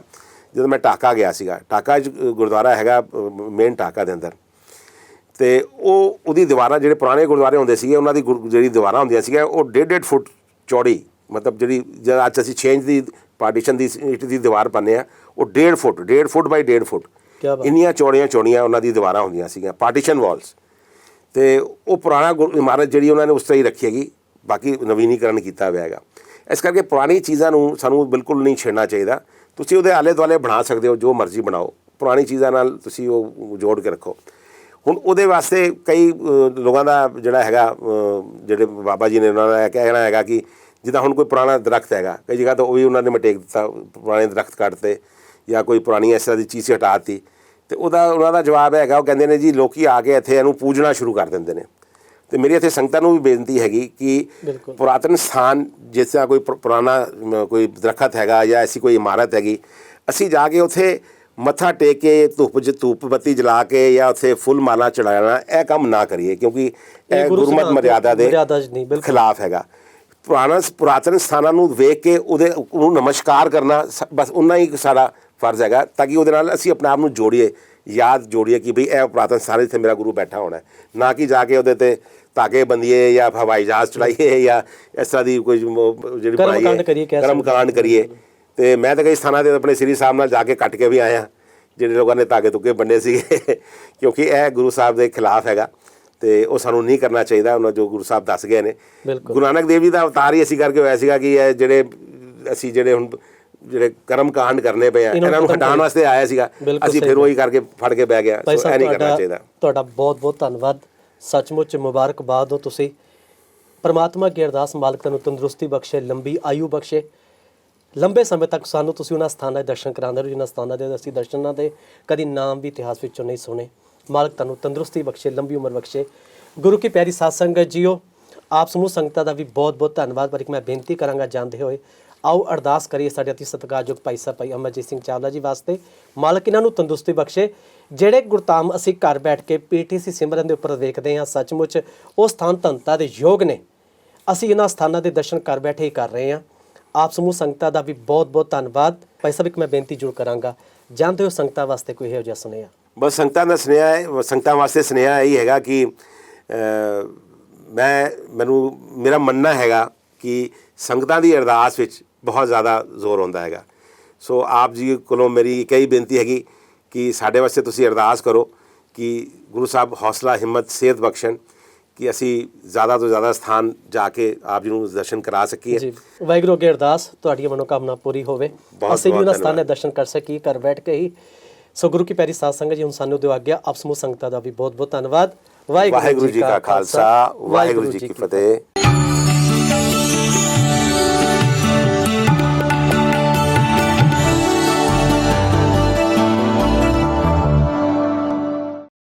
ਜਦੋਂ ਮੈਂ ਟਾਕਾ ਗਿਆ ਸੀਗਾ। ਟਾਕਾ ਗੁਰਦੁਆਰਾ ਹੈਗਾ ਮੇਨ ਟਾਕਾ ਦੇ ਅੰਦਰ। ਤੇ ਉਹ ਉਹਦੀ ਦੀਵਾਰਾਂ ਜਿਹੜੇ ਪੁਰਾਣੇ ਗੁਰਦੁਆਰੇ ਹੁੰਦੇ ਸੀਗੇ ਉਹਨਾਂ ਦੀ ਜਿਹੜੀ ਦੀਵਾਰਾਂ ਹੁੰਦੀਆਂ ਸੀਗੀਆਂ ਉਹ ਡੇਢ ਡੇਢ ਫੁੱਟ ਚੌੜੀ ਮਤਲਬ ਜਿਹੜੀ ਜਦ ਅੱਜ ਅਸੀਂ ਚੇਂਜ ਦੀ ਪਾਰਟੀਸ਼ਨ ਦੀ ਇੱਟ ਦੀ ਦੀਵਾਰ ਪਾਉਂਦੇ ਆ ਉਹ ਡੇਢ ਫੁੱਟ ਡੇਢ ਫੁੱਟ ਬਾਈ ਡੇਢ ਫੁੱਟ। ਇੰਨੀਆਂ ਚੌੜੀਆਂ ਚੌੜੀਆਂ ਉਹਨਾਂ ਦੀ ਦੀਵਾਰਾਂ ਹੁੰਦੀਆਂ ਸੀਗੀਆਂ ਪਾਰਟੀਸ਼ਨ ਵਾਲਸ ਤੇ ਉਹ ਪੁਰਾਣਾ ਇਮਾਰਤ ਜਿਹੜੀ ਉਹਨਾਂ ਨੇ ਉਸ ਤਰ੍ਹਾਂ ਹੀ ਰੱਖੀ ਹੈਗੀ ਬਾਕੀ ਨਵੀਨੀਕਰਨ ਕੀਤਾ ਹੋਇਆ ਹੈਗਾ। ਇਸ ਕਰਕੇ ਪੁਰਾਣੀ ਚੀਜ਼ਾਂ ਨੂੰ ਸਾਨੂੰ ਬਿਲਕੁਲ ਨਹੀਂ ਛੇੜਨਾ ਚਾਹੀਦਾ। ਤੁਸੀਂ ਉਹਦੇ ਆਲੇ ਦੁਆਲੇ ਬਣਾ ਸਕਦੇ ਹੋ ਜੋ ਮਰਜ਼ੀ ਬਣਾਓ। ਪੁਰਾਣੀ ਚੀਜ਼ਾਂ ਨਾਲ ਤੁਸੀਂ ਉਹ ਜੋੜ ਕੇ ਰੱਖੋ। ਹੁਣ ਉਹਦੇ ਵਾਸਤੇ ਕਈ ਲੋਕਾਂ ਦਾ ਜਿਹੜਾ ਹੈਗਾ ਜਿਹੜੇ ਬਾਬਾ ਜੀ ਨੇ ਉਹਨਾਂ ਦਾ ਕਹਿਣਾ ਹੈਗਾ ਕਿ ਜਿੱਦਾਂ ਹੁਣ ਕੋਈ ਪੁਰਾਣਾ ਦਰਖਤ ਹੈਗਾ ਕਈ ਜਗ੍ਹਾ ਤਾਂ ਉਹ ਵੀ ਉਹਨਾਂ ਨੇ ਮਟੇਕ ਦਿੱਤਾ ਪੁਰਾਣੇ ਦਰਖਤ ਕੱਟਤੇ ਜਾਂ ਕੋਈ ਪੁਰਾਣੀ ਇਸ ਤਰ੍ਹਾਂ ਦੀ ਚੀਜ਼ ਹਟਾਤੀ ਤੇ ਉਹਦਾ ਉਹਨਾਂ ਦਾ ਜਵਾਬ ਹੈਗਾ ਉਹ ਕਹਿੰਦੇ ਨੇ ਜੀ ਲੋਕੀ ਆ ਕੇ ਇੱਥੇ ਇਹਨੂੰ ਪੂਜਣਾ ਸ਼ੁਰੂ ਕਰ ਦਿੰਦੇ ਨੇ ਤੇ ਮੇਰੀ ਇੱਥੇ ਸੰਗਤਾਂ ਨੂੰ ਵੀ ਬੇਨਤੀ ਹੈਗੀ ਕਿ। ਪੁਰਾਤਨ ਸਥਾਨ ਜਿਸ ਤਰ੍ਹਾਂ ਕੋਈ ਪੁਰ- ਪੁਰਾਣਾ ਕੋਈ ਦਰਖਤ ਹੈਗਾ ਜਾਂ ਐਸੀ ਕੋਈ ਇਮਾਰਤ ਹੈਗੀ ਅਸੀਂ ਜਾ ਕੇ ਉੱਥੇ ਮੱਥਾ ਟੇਕ ਕੇ ਧੁੱਪ ਜ ਧੂਪ ਬੱਤੀ ਜਲਾ ਕੇ ਜਾਂ ਉੱਥੇ ਫੁੱਲ ਮਾਲਾ ਚੜਾਉਣਾ ਇਹ ਕੰਮ ਨਾ ਕਰੀਏ ਕਿਉਂਕਿ ਇਹ ਇਹ ਗੁਰੂ ਗੁਰਮਤ ਮਰਿਆਦਾ ਦੇ। ਖਿਲਾਫ ਹੈਗਾ ਪੁਰਾਣਾ ਪੁਰਾਤਨ ਸਥਾਨਾਂ ਨੂੰ ਵੇਖ ਕੇ ਉਹਦੇ ਉਹਨੂੰ ਨਮਸਕਾਰ ਕਰਨਾ ਬਸ ਉਨਾ ਹੀ ਸਾਡਾ ਫਰਜ਼ ਹੈਗਾ ਤਾਂ ਕਿ ਉਹਦੇ ਨਾਲ ਅਸੀਂ ਆਪਣੇ ਆਪ ਨੂੰ ਜੋੜੀਏ ਯਾਦ ਜੋੜੀਏ ਕਿ ਭਈ ਇਹ ਪੁਰਾਤਨ ਸਥਾਨ ਜਿੱਥੇ ਮੇਰਾ ਗੁਰੂ ਬੈਠਾ ਹੋਣਾ ਹੈ। ਨਾ ਕਿ ਜਾ ਕੇ ਉਹਦੇ ਤੇ ਧਾਗੇ ਬੰਦੀਏ ਜਾਂ ਹਵਾਈ ਜਹਾਜ਼ ਚਲਾਈਏ [laughs] ਜਾਂ ਇਸ ਤਰ੍ਹਾਂ ਦੀ ਕੋਈ ਜਿਹੜੀ ਕਰਮ ਬਣਾਈਏ, ਕਾਂਡ ਕਰੀਏ, ਤੇ ਮੈਂ ਤਾਂ ਕਈ ਸਥਾਨਾਂ ਤੇ ਆਪਣੇ ਸ੍ਰੀ ਸਾਹਿਬ ਨਾਲ ਜਾ ਕੇ ਕੱਟ ਕੇ ਵੀ ਆਇਆ ਜਿਹੜੇ ਲੋਕਾਂ ਨੇ ਧਾਗੇ ਤੁੱਕੇ ਬੰਨੇ ਸੀਗੇ [laughs] ਕਿਉਂਕਿ ਇਹ ਗੁਰੂ ਸਾਹਿਬ ਦੇ ਖਿਲਾਫ ਹੈਗਾ। ਤੇ ਉਹ ਸਾਨੂੰ ਨਹੀਂ ਕਰਨਾ ਚਾਹੀਦਾ ਉਹਨਾਂ ਜੋ ਗੁਰੂ ਸਾਹਿਬ ਦੱਸ ਗਏ ਨੇ। ਗੁਰੂ ਨਾਨਕ ਦੇਵ ਜੀ ਦਾ ਅਵਤਾਰ ਹੀ ਅਸੀਂ ਕਰਕੇ ਹੋਇਆ ਸੀਗਾ ਕਿ ਇਹ ਜਿਹੜੇ ਅਸੀਂ ਜਿਹੜੇ ਹੁਣ ਜਿਹੜੇ ਕਰਮ ਕਾਂਡ ਕਰਨੇ ਪਏ ਆ ਇਹਨਾਂ ਨੂੰ ਹਟਾਉਣ ਵਾਸਤੇ ਆਇਆ ਸੀਗਾ। ਅਸੀਂ ਫਿਰ ਉਹੀ ਕਰਕੇ ਫੜ ਕੇ ਬਹਿ ਗਿਆ। ਸੋ ਇਹ ਸਾਹਿਬ ਨਹੀਂ ਕਰਨਾ ਚਾਹੀਦਾ। ਤੁਹਾਡਾ ਬਹੁਤ ਬਹੁਤ ਧੰਨਵਾਦ। ਸੱਚਮੁੱਚ ਮੁਬਾਰਕਬਾਦ ਹੋ ਤੁਸੀਂ। ਪਰਮਾਤਮਾ ਕੀ ਅਰਦਾਸ ਮਾਲਕ ਤੁਹਾਨੂੰ ਤੰਦਰੁਸਤੀ ਬਖਸ਼ੇ ਲੰਬੀ ਆਯੂ ਬਖਸ਼ੇ। ਲੰਬੇ ਸਮੇਂ ਤੱਕ ਸਾਨੂੰ ਤੁਸੀਂ ਉਹਨਾਂ ਸਥਾਨਾਂ ਦੇ ਦਰਸ਼ਨ ਕਰਾਉਂਦੇ ਰਹੋ ਜਿਨ੍ਹਾਂ ਸਥਾਨਾਂ ਦੇ ਅਸੀਂ ਦਰਸ਼ਨਾਂ ਦੇ ਕਦੀ ਨਾਮ ਵੀ ਇਤਿਹਾਸ ਵਿੱਚੋਂ ਨਹੀਂ ਸੁਣੇ। ਮਾਲਕ ਤੁਹਾਨੂੰ ਤੰਦਰੁਸਤੀ ਬਖਸ਼ੇ, ਲੰਬੀ ਉਮਰ ਬਖਸ਼ੇ। ਗੁਰੂ ਕੀ ਪਿਆਰੀ ਸਾਧ ਸੰਗਤ ਜੀਓ, ਆਪ ਸਮੂਹ ਸੰਗਤਾਂ ਦਾ ਵੀ ਬਹੁਤ ਬਹੁਤ ਧੰਨਵਾਦ। ਪਰ ਇੱਕ ਮੈਂ ਬੇਨਤੀ ਕਰਾਂਗਾ ਜਾਂਦੇ ਹੋਏ, ਆਓ ਅਰਦਾਸ ਕਰੀਏ ਸਾਡੇ ਅਤੀ ਸਤਿਕਾਰਯੋਗ ਭਾਈ ਸਾਹਿਬ, ਭਾਈ ਅਮਰਜੀਤ ਸਿੰਘ ਚਾਵਲਾ ਜੀ ਵਾਸਤੇ। ਮਾਲਕ ਇਹਨਾਂ ਨੂੰ ਤੰਦਰੁਸਤੀ ਬਖਸ਼ੇ। ਜਿਹੜੇ ਗੁਰਤਾਮ ਅਸੀਂ ਘਰ ਬੈਠ ਕੇ ਪੀਟੀਸੀ ਸਿਮਰਨ ਦੇ ਉੱਪਰ ਦੇਖਦੇ ਹਾਂ ਸੱਚਮੁੱਚ, ਉਹ ਸਥਾਨ ਧੰਤਾ ਦੇ ਯੋਗ ਨੇ। ਅਸੀਂ ਇਹਨਾਂ ਸਥਾਨਾਂ ਦੇ ਦਰਸ਼ਨ ਘਰ ਬੈਠੇ ਹੀ ਕਰ ਰਹੇ ਹਾਂ। ਆਪ ਸਮੂਹ ਸੰਗਤਾਂ ਦਾ ਵੀ ਬਹੁਤ ਬਹੁਤ ਧੰਨਵਾਦ। ਭਾਈ ਸਾਹਿਬ, ਇੱਕ ਮੈਂ ਬੇਨਤੀ ਜ਼ਰੂਰ ਕਰਾਂਗਾ। ਜਾਂਦੇ ਹੋ ਸੰਗਤਾਂ ਵਾਸਤੇ ਕੋਈ ਇਹੋ ਜਿਹਾ ਸੁਨੇਹਾ? ਬਸ ਸੰਗਤਾਂ ਦਾ ਸੁਨੇਹਾ ਹੈ ਸੰਗਤਾਂ ਵਾਸਤੇ ਸੁਨੇਹਾ ਇਹ ਹੈਗਾ ਕਿ ਮੈਂ ਮੈਨੂੰ ਮੇਰਾ ਮੰਨਣਾ ਹੈਗਾ ਕਿ ਸੰਗਤਾਂ ਦੀ ਅਰਦਾਸ ਵਿੱਚ ਬਹੁਤ ਜ਼ਿਆਦਾ ਜ਼ੋਰ ਹੁੰਦਾ ਹੈਗਾ। ਸੋ ਆਪ ਜੀ ਕੋਲੋਂ ਮੇਰੀ ਕਈ ਬੇਨਤੀ ਹੈਗੀ ਕਿ ਸਾਡੇ ਵਾਸਤੇ ਤੁਸੀਂ ਅਰਦਾਸ ਕਰੋ ਕਿ ਗੁਰੂ ਸਾਹਿਬ ਹੌਸਲਾ ਹਿੰਮਤ ਸਿਹਤ ਬਖਸ਼ਣ ਕਿ ਅਸੀਂ ਜ਼ਿਆਦਾ ਤੋਂ ਜ਼ਿਆਦਾ ਸਥਾਨ ਜਾ ਕੇ ਆਪ ਜੀ ਨੂੰ ਦਰਸ਼ਨ ਕਰਾ ਸਕੀਏ। ਜੀ ਵਾਹਿਗੁਰੂ ਅੱਗੇ ਅਰਦਾਸ ਤੁਹਾਡੀ ਮਨੋਕਾਮਨਾ ਪੂਰੀ ਹੋਵੇ। ਅਸੀਂ ਵੀ ਉਹਨਾਂ ਸਥਾਨਾਂ ਦੇ। ਦਰਸ਼ਨ ਕਰ ਸਕੀਏ ਘਰ ਬੈਠ ਕੇ ਹੀ। ਸੋ ਗੁਰੂ ਕੀ ਪਿਆਰੀ ਸਾਧ ਸੰਗਤ ਜੀ ਹੁਣ ਸਾਨੂੰ ਦਿਓ ਆਗਿਆ ਆਪ ਸਮੂਹ ਸੰਗਤਾਂ ਦਾ ਵੀ ਬਹੁਤ ਬਹੁਤ ਧੰਨਵਾਦ। ਵਾਹਿਗੁਰੂ ਜੀ ਕਾ ਖਾਲਸਾ ਵਾਹਿਗੁਰੂ ਜੀ ਕੀ ਫਤਿਹ।